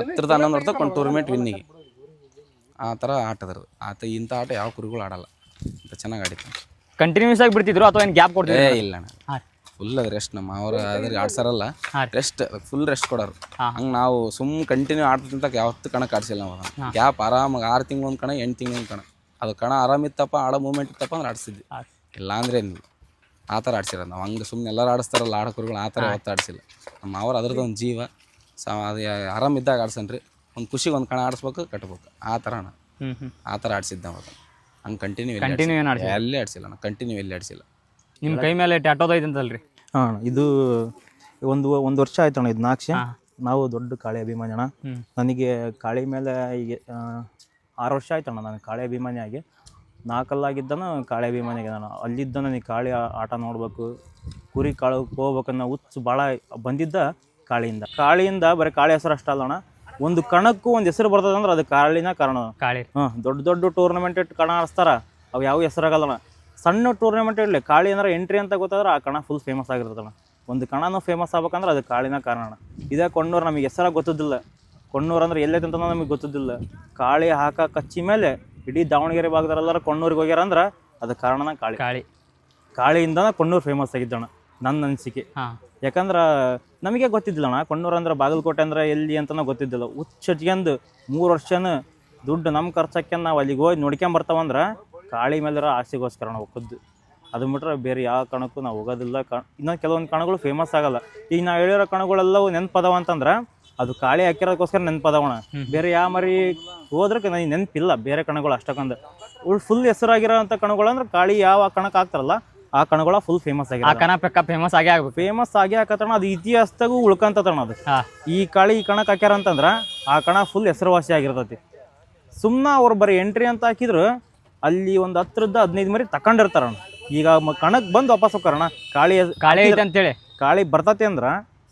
ಹತ್ತರದ ಹನ್ನೊಂದು ಹೊರ್ತಕ್ಕೆ ಒಂದು ಟೂರ್ನಮೆಂಟ್ ವಿನ್ನಿಗೆ ಆ ಥರ ಆಟದ್ರದ್ದು ಆತ ಇಂಥ ಆಟ ಯಾವ ಕುರಿಗಳು ಆಡಲ್ಲ. ಅಂತ ಚೆನ್ನಾಗಿ ಆಡಿತ್ತು ಕಂಟಿನ್ಯೂಸ್ ಆಗಿ ಬಿಡ್ತಿದ್ರು ಅಥವಾ ಏನು ಗ್ಯಾಪ್ ಏ ಕೊಡ್ತಿದ್ರು ಇಲ್ಲ ಅಣ್ಣ. ಫುಲ್ ಅದು ರೆಸ್ಟ್ ನಮ್ಮ ಅವ್ರ ಅದ್ರ ಆಡ್ಸಾರಲ್ಲ. ರೆಸ್ಟ್ ಫುಲ್ ರೆಸ್ಟ್ ಕೊಡೋರು. ಹಂಗೆ ನಾವು ಸುಮ್ ಕಂಟಿನ್ಯೂ ಆಡ್ತಿಂತ ಯಾವತ್ತು ಕಣಕ್ಕೆ ಆಡ್ಸಿಲ್ಲ ನಾವು ಗ್ಯಾಪ್ ಆರಾಮಾಗಿ ಆರು ತಿಂಗಳು ಒಂದು ಕಣ ಎಂಟು ತಿಂಗಳು ಒಂದು ಕಣ. ಅದು ಕಣ ಆರಾಮಿತ್ತಪ್ಪ ಆಡೋ ಮೂಮೆಂಟ್ ಇತ್ತಪ್ಪ ಅಂದ್ರೆ ಆಡಿಸಿದ್ವಿ. ಇಲ್ಲ ಅಂದ್ರೆ ಏನಿಲ್ಲ. ಆ ಥರ ಆಡ್ಸಿರೋದು ನಾವು. ಹಂಗೆ ಸುಮ್ಮನೆ ಎಲ್ಲರೂ ಆಡಿಸ್ತಾರಲ್ಲ ಆಡೋ ಕುರಿಗಳು ಆ ಥರ ಯಾವತ್ತು ಆಡಿಸಿಲ್ಲ. ನಮ್ಮ ಅವ್ರ ಅದ್ರದ್ದು ಒಂದು ಜೀವ. ಸ ಅದು ಆರಾಮಿದ್ದಾಗ ಆಡ್ಸನ್ರಿ. ಒಂದು ಖುಷಿಗೆ ಒಂದು ಕಣ ಆಡಿಸ್ಬೇಕು ಕಟ್ಬೇಕು. ಆ ಥರ ಅಣ್ಣ. ಹ್ಞೂ ಹ್ಞೂ ಆ ಥರ ಆಡಿಸಿದ್ದೆ ಅವಾಗ. ಹಂಗೆ ಕಂಟಿನ್ಯೂ ಕಂಟಿನ್ಯೂ ಏನು ಆಡಿಸಿ ಎಲ್ಲೇ ಆಡಿಸಿಲ್ಲ ಅಣ್ಣ. ಕಂಟಿನ್ಯೂ ಎಲ್ಲಿ ಆಡಿಸಿಲ್ಲ. ನಿಮ್ಮ ಕೈ ಮೇಲೆ ಟ್ಯಾಟೋದ ಐತಂತಲ್ರಿ ಹಾಂ ಇದು ಒಂದು ಒಂದು ವರ್ಷ ಆಯ್ತು ಅಣ್ಣ ಇದು ನಾಕ್ಷ ನಾವು ದೊಡ್ಡ ಕಾಳಿ ಅಭಿಮಾನಿ ಅಣ್ಣ. ನನಗೆ ಕಾಳಿ ಮೇಲೆ ಈಗ ಆರು ವರ್ಷ ಆಯ್ತಣ್ಣ ನಾನು ಕಾಳಿ ಅಭಿಮಾನಿ ಆಗಿ. ನಾಲ್ಕಲ್ಲಾಗಿದ್ದನ ಕಾಳಿ ಅಭಿಮಾನಿ ಆಗಿದೆ ನಾನು. ಅಲ್ಲಿದ್ದ ನನಗೆ ಕಾಳಿ ಆಟ ನೋಡಬೇಕು ಕುರಿ ಕಾಳು ಹೋಗ್ಬೇಕನ್ನೋ ಹುಚ್ಚು ಭಾಳ ಬಂದಿದ್ದ. ಕಾಳಿಯಿಂದ. ಕಾಳಿಯಿಂದ ಬರೀ ಕಾಳಿ ಹೆಸರು ಅಷ್ಟೇ ಅಲ್ಲೋಣ ಒಂದು ಕಣಕ್ಕೂ ಒಂದು ಹೆಸರು ಬರ್ತದಂದ್ರೆ ಅದು ಕಾಳಿನ ಕಾರಣ. ಕಾಳಿ. ಹಾಂ ದೊಡ್ಡ ದೊಡ್ಡ ಟೂರ್ನಮೆಂಟ್ ಇಟ್ಟು ಕಣ ಆಡಿಸ್ತಾರ ಅವು ಯಾವ ಹೆಸರಾಗಲ್ಲಣ ಸಣ್ಣ ಟೂರ್ನಮೆಂಟ್ ಇರಲಿ ಕಾಳಿ ಅಂದ್ರೆ ಎಂಟ್ರಿ ಅಂತ ಗೊತ್ತಾದ್ರೆ ಆ ಕಣ ಫುಲ್ ಫೇಮಸ್ ಆಗಿರ್ತದಣ್ಣ. ಒಂದು ಕಣನೂ ಫೇಮಸ್ ಆಗ್ಬೇಕಂದ್ರೆ ಅದು ಕಾಳಿನ ಕಾರಣ. ಇದೇ ಕೊಣ್ಣೂರು ನಮಗೆ ಹೆಸರ ಗೊತ್ತಿದ್ದಿಲ್ಲ. ಕೊಣ್ಣೂರು ಅಂದ್ರೆ ಎಲ್ಲೈತೆ ಅಂತ ನಮಗೆ ಗೊತ್ತಿದ್ದಿಲ್ಲ. ಕಾಳಿ ಹಾಕ ಕಚ್ಚಿ ಮೇಲೆ ಇಡೀ ದಾವಣಗೆರೆ ಭಾಗದಲ್ಲೆಲ್ಲರೂ ಕೊಣ್ಣೂರಿಗೆ ಹೋಗ್ಯಾರ ಅಂದ್ರೆ ಅದು ಕಾರಣನ ಕಾಳಿ. ಕಾಳಿ. ಕಾಳಿಯಿಂದನೇ ಕೊಣ್ಣೂರು ಫೇಮಸ್ ಆಗಿದ್ದಣ ನನ್ನ ಅನಿಸಿಕೆ. ಹಾಂ. ಯಾಕಂದ್ರೆ ನಮಗೆ ಗೊತ್ತಿದ್ದಿಲ್ಲ ಅಣ್ಣ. ಕೊಣ್ಣೂರು ಅಂದ್ರೆ ಬಾಗಲಕೋಟೆ ಅಂದ್ರೆ ಎಲ್ಲಿ ಅಂತನೂ ಗೊತ್ತಿದ್ದಿಲ್ಲ. ಹುಚ್ಚಟ್ಗೆಂದು ಮೂರು ವರ್ಷನ ದುಡ್ಡು ನಮ್ಮ ಖರ್ಚಕ್ಕೆ ನಾವು ಅಲ್ಲಿಗೆ ಹೋಗಿ ನೋಡ್ಕೊಂಬರ್ತಾವಂದ್ರೆ ಕಾಳಿ ಮೇಲಿರೋ ಆಸೆಗೋಸ್ಕರ ನಾವು ಖುದ್ದು. ಅದು ಬಿಟ್ರೆ ಬೇರೆ ಯಾವ ಕಣಕ್ಕೂ ನಾವು ಹೋಗೋದಿಲ್ಲ. ಕ ಇನ್ನೊಂದು ಕೆಲವೊಂದು ಕಣಗಳು ಫೇಮಸ್ ಆಗಲ್ಲ. ಈಗ ನಾವು ಹೇಳಿರೋ ಕಣಗಳೆಲ್ಲವೂ ನೆನಪದವ ಅಂತಂದ್ರೆ ಅದು ಕಾಳಿ ಹಾಕಿರೋದಕ್ಕೋಸ್ಕರ ನೆನಪದವಣ ಬೇರೆ ಯಾವ ಮರಿ ಹೋದ್ರೆ ನನಗೆ ನೆನಪಿಲ್ಲ. ಬೇರೆ ಕಣಗಳು ಅಷ್ಟಕ್ಕೊಂದು. ಉಳ್ ಫುಲ್ ಹೆಸರಾಗಿರೋ ಅಂಥ ಕಣಗಳು ಅಂದ್ರೆ ಕಾಳಿ ಯಾವ ಕಣಕ್ಕೆ ಹಾಕ್ತಾರಲ್ಲ ಆ ಕಣಗಳ ಫುಲ್ ಫೇಮಸ್ ಆಗಿದೆ ಆ ಕಣ ಪಕ್ಕ ಫೇಮಸ್ ಆಗೇ ಆಗ್ಬೇಕು. ಫೇಮಸ್ ಆಗಿ ಹಾಕತ್ತಣ ಅದು ಇತಿಹಾಸದಾಗೂ ಉಳ್ಕಂತತಣ ಅದು. ಈ ಕಾಳಿ ಈ ಕಣಕ್ಕೆ ಹಾಕ್ಯಾರ ಅಂತಂದ್ರೆ ಆ ಕಣ ಫುಲ್ ಹೆಸರುವಾಸಿ ಆಗಿರ್ತೈತಿ. ಸುಮ್ಮನೆ ಅವ್ರು ಬರೀ ಎಂಟ್ರಿ ಅಂತ ಹಾಕಿದ್ರು ಅಲ್ಲಿ ಒಂದು ಹತ್ತರದ್ದು ಹದಿನೈದು ಮರಿ ತಕೊಂಡಿರ್ತಾರಣ ಈಗ ಮ ಕಣಕ್ಕೆ ಬಂದು ವಾಪಸ್ ಹೋಗ್ತಾರಣ್ಣ. ಕಾಳಿ ಕಾಳಿ ಅಂತೇಳಿ ಕಾಳಿ ಬರ್ತತಿ ಅಂದ್ರ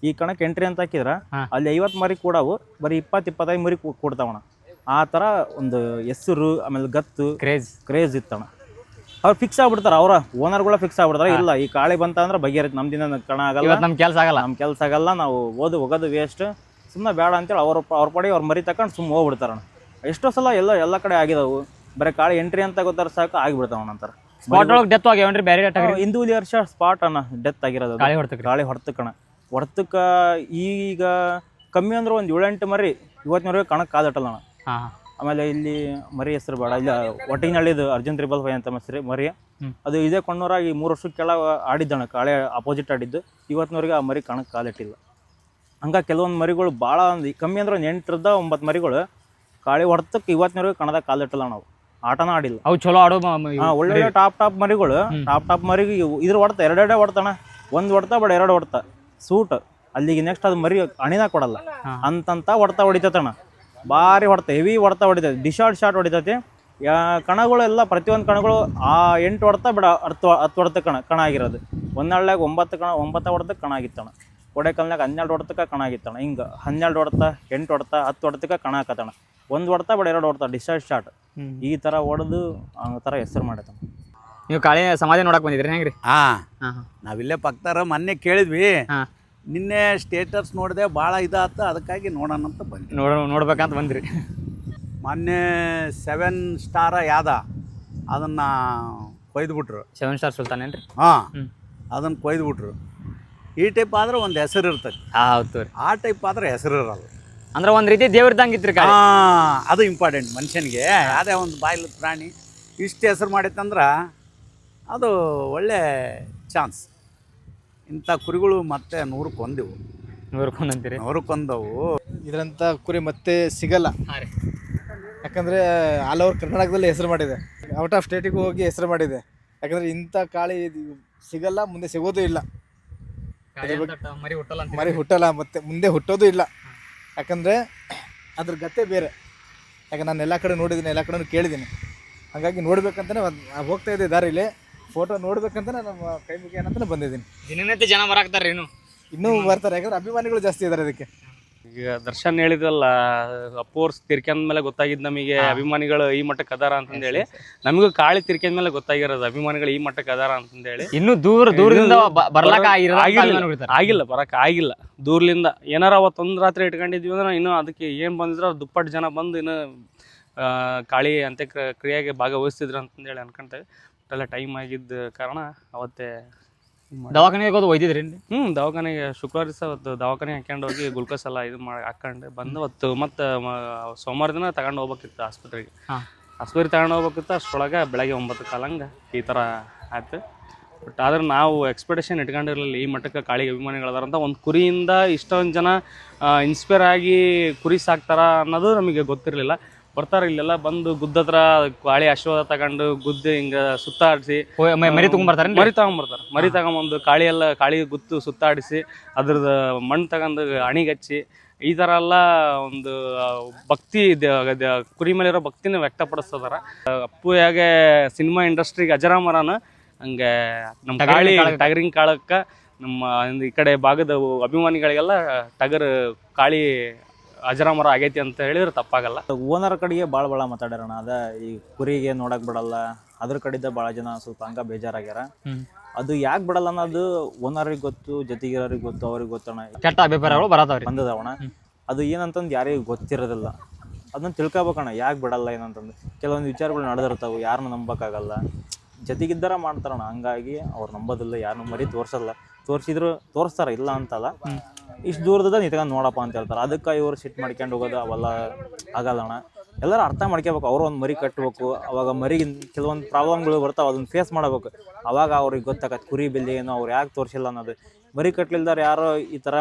ಈ ಕಣಕ್ಕೆ ಎಂಟ್ರಿ ಅಂತ ಹಾಕಿದ್ರ ಅಲ್ಲಿ ಐವತ್ತು ಮರಿ ಕೂಡವು ಬರೀ ಇಪ್ಪತ್ತು ಇಪ್ಪತ್ತೈದು ಮರಿ ಕೊಡ್ತಾವಣ ಕೂಡ್ತಾವಣ ಆ ಥರ ಒಂದು ಹೆಸರು ಆಮೇಲೆ ಗತ್ತು ಕ್ರೇಜ್ ಕ್ರೇಜ್ ಇತ್ತಣ ಅವ್ರು ಫಿಕ್ಸ್ ಆಗ್ಬಿಡ್ತಾರ ಅವರ ಓನರ್ಗಳ ಫಿಕ್ಸ್ ಆಗ್ಬಿಡ್ತಾರ. ಇಲ್ಲ ಈ ಕಾಳಿ ಬಂತ ಅಂದ್ರೆ ಬಗೆಹರಿತ್ ನಮ್ದಿನ ಕಣ ಆಗಲ್ಲ. ನಮ್ಮ ಕೆಲಸ ಆಗಲ್ಲ. ನಮ್ಮ ಕೆಲಸ ಆಗಲ್ಲ ನಾವು ಓದು ಹೋಗೋದು ವೇಸ್ಟ್ ಸುಮ್ಮನೆ ಬೇಡ ಅಂತೇಳಿ ಅವ್ರ ಅವ್ರ ಪಡಿ ಅವ್ರ ಮರಿ ತಕೊಂಡು ಸುಮ್ಮನೆ ಹೋಗ್ಬಿಡ್ತಾರಣ ಎಷ್ಟೋ ಸಲ ಎಲ್ಲ ಎಲ್ಲ ಕಡೆ ಆಗಿದಾವು. ಬರೀ ಕಾಳಿ ಎಂಟ್ರಿ ಅಂತ ಗೊತ್ತಾರ ಸಾಕು ಆಗಿಬಿಡ್ತಾವ ನಂತರ. ಸ್ಪಾಟ್ ಒಳಗೆ ಡೆತ್ ಆಗ್ಯಾವನ್ರಿ ಬೇರೆ ಹಿಂದೂ ಹಿಂದೂಲಿ ವರ್ಷ ಸ್ಪಾಟ್ ಅಣ್ಣ ಡೆತ್ ಆಗಿರೋದು. ಕಾಳಿ ಹೊಡ್ತಕ್ರಿ ಗಾಳಿ ಹೊಡ್ತಕ್ಕಣ ಹೊಡ್ತಕ್ಕ ಈಗ ಕಮ್ಮಿ ಅಂದ್ರೆ ಒಂದು ಏಳೆಂಟು ಮರಿ ಇವತ್ತಿನವರೆಗೆ ಕಣಕ್ಕೆ ಕಾದಟ್ಟಲ್ಲ ಅಣ್ಣ. ಆಮೇಲೆ ಇಲ್ಲಿ ಮರಿ ಹೆಸರು ಬೇಡ ಇಲ್ಲ ಒಟ್ಟಿನಹಳ್ಳಿದು ಅರ್ಜುನ್ ತ್ರಿಬಲ್ ಫೈ ಅಂತ ಹೆಸರು ಮರಿ. ಅದು ಇದೇ ಕೊಣ್ಣೂರಾಗಿ ಮೂರು ವರ್ಷಕ್ಕೆ ಕೆಳಗೆ ಆಡಿದ್ದಣ ಕಾಳೆ ಅಪೋಸಿಟ್ ಆಡಿದ್ದು. ಇವತ್ತಿನವರೆಗೆ ಆ ಮರಿ ಕಾಣಕ್ಕೆ ಕಾಲಿಟ್ಟಿಲ್ಲ ಹಂಗೆ ಕೆಲವೊಂದು ಮರಿಗಳು ಭಾಳ ಒಂದು ಕಮ್ಮಿ ಅಂದ್ರೆ ಒಂದು ಎಂಟರದ್ದ ಒಂಬತ್ತು ಮರಿಗಳು ಕಾಳಿ ಹೊಡೆತಕ್ಕೆ ಇವತ್ತಿನವರೆಗೆ ಕಣದಾಗ ಕಾಲಿಟ್ಟಿಲ್ಲ ನಾವು. ಆಟನ ಆಡಿಲ್ಲ. ಅವು ಚಲೋ ಆಡೋ ಒಳ್ಳೊಳ್ಳೆ ಟಾಪ್ ಟಾಪ್ ಮರಿಗಳು. ಟಾಪ್ ಟಾಪ್ ಮರಿಗೆ ಇದ್ರ ಹೊಡ್ತ ಎರಡೆರಡೆ ಹೊಡ್ತಾನ ಒಂದು ಹೊಡ್ತಾ ಬಡ ಎರಡು ಹೊಡ್ತಾ. ಸೂಟ್. ಅಲ್ಲಿಗೆ ನೆಕ್ಸ್ಟ್ ಅದು ಮರಿ ಅಣಿನ ಕೊಡಲ್ಲ. ಅಂತಂತ ಹೊಡ್ತಾ ಹೊಡಿತೈತಣ್ಣ ಭಾರಿ ಹೊಡ್ತ ಹೆವಿ ಹೊಡ್ತಾ ಹೊಡಿತೈತಿ ಡಿಶಾರ್ಟ್ ಶಾರ್ಟ್ ಹೊಡಿತೈತಿ. ಕಣಗಳು ಕಣಗಳೆಲ್ಲ ಪ್ರತಿಯೊಂದು ಕಣಗಳು ಆ ಎಂಟು ಹೊಡೆತ ಬಿಡ ಹತ್ತು ಹತ್ತು ಹೊಡ್ತ ಕಣ ಕಣ ಆಗಿರೋದು. ಒಂದಳ್ಳ್ಯಾಗ ಒಂಬತ್ತು ಕಣ ಒಂಬತ್ತು ಹೊಡ್ತಕ್ಕೆ ಕಣ ಆಗಿತ್ತಣ. ಕೊಡೆಕಲ್ನಾಗ ಹನ್ನೆರಡು ಹೊಡ್ತಕ್ಕೆ ಕಣ ಆಗಿತ್ತಣ. ಹಿಂಗೆ ಹನ್ನೆರಡು ಹೊಡೆತ ಎಂಟು ಹೊಡೆತ ಹತ್ತು ಹೊಡ್ತಕ್ಕೆ ಕಣ ಹಾಕತ್ತಣ. ಒಂದು ಹೊಡ್ತಾ ಬಿಡ ಎರಡು ಹೊಡ್ತಾ ಡಿಶಾರ್ಟ್ ಶಾಟ್ ಈ ಥರ ಹೊಡೆದು ಆ ಥರ ಹೆಸರು ಮಾಡತ್ತ ನೀವು ಕಾಳಿ ಸಮಾಜ ನೋಡಕ್ ಬಂದಿದ್ರಿ ಹೆಂಗ್ರಿ? ಹಾಂ. ಹಾಂ ಹಾಂ. ನಾವಿಲ್ಲೇ ಪಕ್ತಾರ ಮೊನ್ನೆ ಕೇಳಿದ್ವಿ. ಹಾಂ. ನಿನ್ನೆ ಸ್ಟೇಟಸ್ ನೋಡಿದೆ ಭಾಳ ಇದಾತ ಅದಕ್ಕಾಗಿ ನೋಡೋಣ ಅಂತ ಬಂದ್ರಿ ನೋಡ ನೋಡ್ಬೇಕಂತ ಬಂದ್ರಿ. ಮೊನ್ನೆ ಸೆವೆನ್ ಸ್ಟಾರ ಯಾದ ಅದನ್ನು ಕೊಯ್ದುಬಿಟ್ರು. ಸೆವೆನ್ ಸ್ಟಾರ್ ಸುಲ್ತಾನ್ ರೀ ಹಾಂ ಅದನ್ನ ಕೊಯ್ದುಬಿಟ್ರು. ಈ ಟೈಪ್ ಆದ್ರೆ ಒಂದು ಹೆಸರು ಇರ್ತೈತಿ ಹಾಂ ಹೌದು ರೀ ಆ ಟೈಪ್ ಆದ್ರೆ ಹೆಸರು ಇರಲ್ಲ. ಅಂದ್ರೆ ಒಂದು ರೀತಿ ದೇವ್ರದಂಗೆ ಇತ್ತು ಹಾಂ ಅದು ಇಂಪಾರ್ಟೆಂಟ್ ಮನುಷ್ಯನಿಗೆ. ಯಾವುದೇ ಒಂದು ಬಾಯಿಲ ಪ್ರಾಣಿ ಇಷ್ಟು ಹೆಸರು ಮಾಡಿತ್ತಂದ್ರೆ ಅದು ಒಳ್ಳೆ ಚಾನ್ಸ್ ಇಂಥ ಕುರಿಗಳು ಮತ್ತೆ ನೂರಕ್ಕೆ ಕೊಂದಿವು ನೂರು ಅಂತೀರಿ ಕೊಂದವು ಇದರಂಥ ಕುರಿ ಮತ್ತೆ ಸಿಗಲ್ಲ. ಹಾಂ ರೀ. ಯಾಕಂದರೆ ಆಲ್ ಓವರ್ ಕರ್ನಾಟಕದಲ್ಲಿ ಹೆಸರು ಮಾಡಿದೆ. ಔಟ್ ಆಫ್ ಸ್ಟೇಟಿಗೂ ಹೋಗಿ ಹೆಸರು ಮಾಡಿದೆ. ಯಾಕಂದರೆ ಇಂಥ ಕಾಳಿ ಇದು ಸಿಗಲ್ಲ ಮುಂದೆ ಸಿಗೋದು ಇಲ್ಲ. ಮರಿ ಹುಟ್ಟಲ್ಲ ಅಂತ ಮರಿ ಹುಟ್ಟಲ್ಲ ಮತ್ತೆ ಮುಂದೆ ಹುಟ್ಟೋದು ಇಲ್ಲ. ಯಾಕಂದರೆ ಅದ್ರ ಗತೆ ಬೇರೆ. ಯಾಕಂದ್ರೆ ನಾನು ಎಲ್ಲ ಕಡೆ ನೋಡಿದ್ದೀನಿ ಎಲ್ಲ ಕಡೆ ಕೇಳಿದ್ದೀನಿ. ಹಾಗಾಗಿ ನೋಡ್ಬೇಕಂತಲೇ ಹೋಗ್ತಾ ಇದ್ದೆ ದಾರಿಲಿ. ಫೋಟೋ ನೋಡ್ಬೇಕಂತ ನಮ್ಮ ಕೈ ಮುಗಿಯೋಣ ಅಂತಲೇ ಬಂದಿದ್ದೀನಿ. ದಿನನಿತ್ಯ ಜನ ಬರಾಕ್ತಾರೆ ಇನ್ನು. ಇನ್ನೂ ಬರ್ತಾರೆ ಯಾಕಂದ್ರೆ ಅಭಿಮಾನಿಗಳು ಜಾಸ್ತಿ ಇದ್ದಾರೆ ಅದಕ್ಕೆ ಈಗ ದರ್ಶನ್ ಹೇಳಿದ್ರಲ್ಲ ಅಪ್ಪೋರ್ಸ್ ತಿರ್ಕೊಂಡ ಮೇಲೆ ಗೊತ್ತಾಗಿದ್ದು ನಮಗೆ ಅಭಿಮಾನಿಗಳು ಈ ಮಟ್ಟಕ್ಕೆ ಅದಾರ ಅಂತಂದೇಳಿ. ನಮಗೂ ಕಾಳಿ ತಿರ್ಕೊಂಡ ಮೇಲೆ ಗೊತ್ತಾಗಿರೋದು ಅಭಿಮಾನಿಗಳು ಈ ಮಟ್ಟಕ್ಕೆ ಅದಾರ ಅಂತಂದೇಳಿ. ಇನ್ನು ದೂರ ದೂರದಿಂದ ಬರ್ಲಾಕ ಆಗಿಲ್ಲ. ಬರಕ್ ಆಗಿಲ್ಲ. ದೂರ್ಲಿಂದ ಏನಾರ ಅವತ್ತೊಂದು ರಾತ್ರಿ ಇಟ್ಕೊಂಡಿದ್ವಿ ಅಂದ್ರೆ ಇನ್ನು ಅದಕ್ಕೆ ಏನ್ ಬಂದಿದ್ರ ದುಪ್ಪಟ್ಟು ಜನ ಬಂದು ಇನ್ನು ಕಾಳಿ ಅಂತ್ಯ ಕ್ರಿಯೆಗೆ ಭಾಗವಹಿಸ್ತಿದ್ರು ಅಂತಂದೇಳಿ ಅನ್ಕೊಂತೇವೆ. ಎಲ್ಲ ಟೈಮ್ ಆಗಿದ್ದ ಕಾರಣ ಅವತ್ತೇ ದವಾಖಾನೆಗೆ ಹೋಗೋದು ಒಯ್ದಿದ್ರಿ ಹ್ಞೂ ದವಾಖಾನೆಗೆ ಶುಕ್ರವಾರ ದಿವಸ ಅವತ್ತು ದವಾಖಾನೆ ಹಾಕೊಂಡು ಹೋಗಿ ಗ್ಲುಕೋಸ್ ಎಲ್ಲ ಇದು ಮಾಡಿ ಹಾಕೊಂಡು ಬಂದು ಅವತ್ತು ಮತ್ತೆ ಸೋಮವಾರ ದಿನ ತಗೊಂಡು ಹೋಗ್ಬೇಕಿತ್ತು ಆಸ್ಪತ್ರೆಗೆ. ಆಸ್ಪತ್ರೆ ಆಸ್ಪತ್ರೆಗೆ ತಗೊಂಡು ಹೋಗ್ಬೇಕಿತ್ತು ಅಷ್ಟೊಳಗೆ ಬೆಳಗ್ಗೆ ಒಂಬತ್ತು ಕಾಲಂಗೆ ಈ ಥರ ಆಯ್ತು. ಬಟ್ ಆದ್ರೆ ನಾವು ಎಕ್ಸ್ಪೆಕ್ಟೇಷನ್ ಇಟ್ಕೊಂಡಿರಲಿಲ್ಲ ಈ ಮಟ್ಟಕ್ಕೆ ಕಾಳಿಗೆ ಅಭಿಮಾನಿಗಳು ಅಂತ ಒಂದು ಕುರಿಯಿಂದ ಇಷ್ಟೊಂದು ಜನ ಇನ್ಸ್ಪೈರ್ ಆಗಿ ಕುರಿ ಸಾಕ್ತಾರ ಅನ್ನೋದು ನಮಗೆ ಗೊತ್ತಿರಲಿಲ್ಲ. ಬರ್ತಾರೆ ಇಲ್ಲೆಲ್ಲ ಬಂದು ಗುದ್ದತ್ರ ಕಾಳಿ ಆಶೀರ್ವಾದ ತಗೊಂಡು ಗುದ್ದು ಹಿಂಗ ಸುತ್ತಾಡಿಸಿ. ಮರಿ ತಗೊಂಡ್ಬರ್ತಾರ ಮರಿ ತಗೊಂಡ್ಬರ್ತಾರೆ ಮರಿ ತಗೊಂಬಂದು ಕಾಳಿ ಎಲ್ಲ ಕಾಳಿ ಗುತ್ತು ಸುತ್ತಾಡಿಸಿ ಅದ್ರದ ಮಣ್ಣು ತಗೊಂಡು ಅಣಿಗಚ್ಚಿ ಈ ಥರ ಎಲ್ಲ ಒಂದು ಭಕ್ತಿ ಕುರಿ ಮೇಲಿರೋ ಇರೋ ಭಕ್ತಿನ ವ್ಯಕ್ತಪಡಿಸ್ತದಾರ ಅಪ್ಪು ಹೇಗೆ ಸಿನಿಮಾ ಇಂಡಸ್ಟ್ರಿಗೆ ಅಜರಾಮರನ ಹಂಗೆ ನಮ್ಮ ಕಾಳಿ. ಟಗರಿನ ಕಾಳಕ್ಕ ನಮ್ಮ ಈ ಕಡೆ ಭಾಗದ ಅಭಿಮಾನಿಗಳಿಗೆಲ್ಲ ಟಗರ್ ಕಾಳಿ ಅಜರಾಮರ ಆಗೈತಿ ಅಂತ ಹೇಳಿದ್ರೆ ತಪ್ಪಾಗಲ್ಲ. ಓನರ್ ಕಡೆಗೆ ಭಾಳ ಭಾಳ ಮಾತಾಡ್ಯಾರಣ ಅದ ಈ ಕುರಿಗೆ ನೋಡಕ್ ಬಿಡಲ್ಲ. ಅದ್ರ ಕಡೆಯಿಂದ ಭಾಳ ಜನ ಸ್ವಲ್ಪ ಹಂಗ ಬೇಜಾರಾಗ್ಯಾರ. ಅದು ಯಾಕೆ ಬಿಡಲ್ಲ ಅನ್ನೋದು ಓನರಿಗೆ ಗೊತ್ತು ಜೊತೆಗಿರೋರಿಗೆ ಗೊತ್ತು ಅವ್ರಿಗೆ ಗೊತ್ತಣ ಕೆಟ್ಟ ಅಭಿಪ್ರಾಯಗಳು ಬರತಾವ್ರಿ. ಬಂದದವಣ ಅದು ಏನಂತಂದು ಯಾರಿಗೂ ಗೊತ್ತಿರೋದಿಲ್ಲ. ಅದನ್ನ ತಿಳ್ಕೊಬೇಕಣ್ಣ. ಯಾಕೆ ಬಿಡಲ್ಲ ಏನಂತಂದು. ಕೆಲವೊಂದು ವಿಚಾರಗಳು ನಡೆದಿರ್ತಾವೆ. ಯಾರನ್ನ ನಂಬಕ್ಕಾಗಲ್ಲ. ಜೊತೆಗಿದ್ದಾರ ಮಾಡ್ತಾರಣ ಹಂಗಾಗಿ ಅವ್ರು ನಂಬೋದಿಲ್ಲ. ಯಾರನ್ನೂ ಮರಿ ತೋರ್ಸಲ್ಲ. ತೋರಿಸಿದ್ರು ತೋರಿಸ್ತಾರ ಇಲ್ಲ ಅಂತಲ್ಲ. ಇಷ್ಟು ದೂರದ ನಿತ್ಕೊಂಡು ನೋಡಪ್ಪ ಅಂತ ಹೇಳ್ತಾರೆ. ಅದಕ್ಕೆ ಇವರು ಸಿಟ್ ಮಾಡ್ಕೊಂಡು ಹೋಗೋದು ಅವೆಲ್ಲ ಆಗಲ್ಲ ಅಣ್ಣ. ಎಲ್ಲರೂ ಅರ್ಥ ಮಾಡ್ಕೋಬೇಕು ಅವರು ಒಂದು ಮರಿ ಕಟ್ಟಬೇಕು ಅವಾಗ ಮರಿ ಕೆಲವೊಂದು ಪ್ರಾಬ್ಲಮ್ಗಳು ಬರ್ತಾವೆ ಅದನ್ನ ಫೇಸ್ ಮಾಡಬೇಕು. ಅವಾಗ ಅವ್ರಿಗೆ ಗೊತ್ತಾಗತ್ತೆ ಕುರಿ ಬೆಲೆ ಏನೋ ಅವ್ರು ಯಾಕೆ ತೋರಿಸಿಲ್ಲ ಅನ್ನೋದು. ಮರಿ ಕಟ್ಲಿಲ್ದಾರ ಯಾರೋ ಈ ಥರ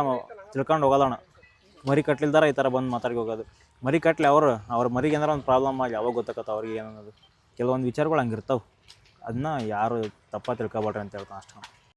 ತಿಳ್ಕೊಂಡು ಹೋಗಲ್ಲ ಅಣ್ಣ. ಮರಿ ಕಟ್ಲಿಲ್ದಾರ ಈ ಥರ ಬಂದು ಮಾತಾಡಿ ಹೋಗೋದು. ಮರಿ ಕಟ್ಲಿ ಅವರು ಅವ್ರ ಮರಿಗೆ ಏನಾರ ಒಂದು ಪ್ರಾಬ್ಲಮ್ ಆಗಿ ಅವಾಗ ಗೊತ್ತಾಗತ್ತೆ ಅವ್ರಿಗೆ ಏನನ್ನೋದು ಕೆಲವೊಂದು ವಿಚಾರಗಳು ಹಂಗಿರ್ತಾವೆ ಅದನ್ನ ಯಾರು ತಪ್ಪ ತಿಳ್ಕೊಬೇಡ್ರಿ ಅಂತ ಹೇಳ್ತಾನೆ ಅಷ್ಟೇ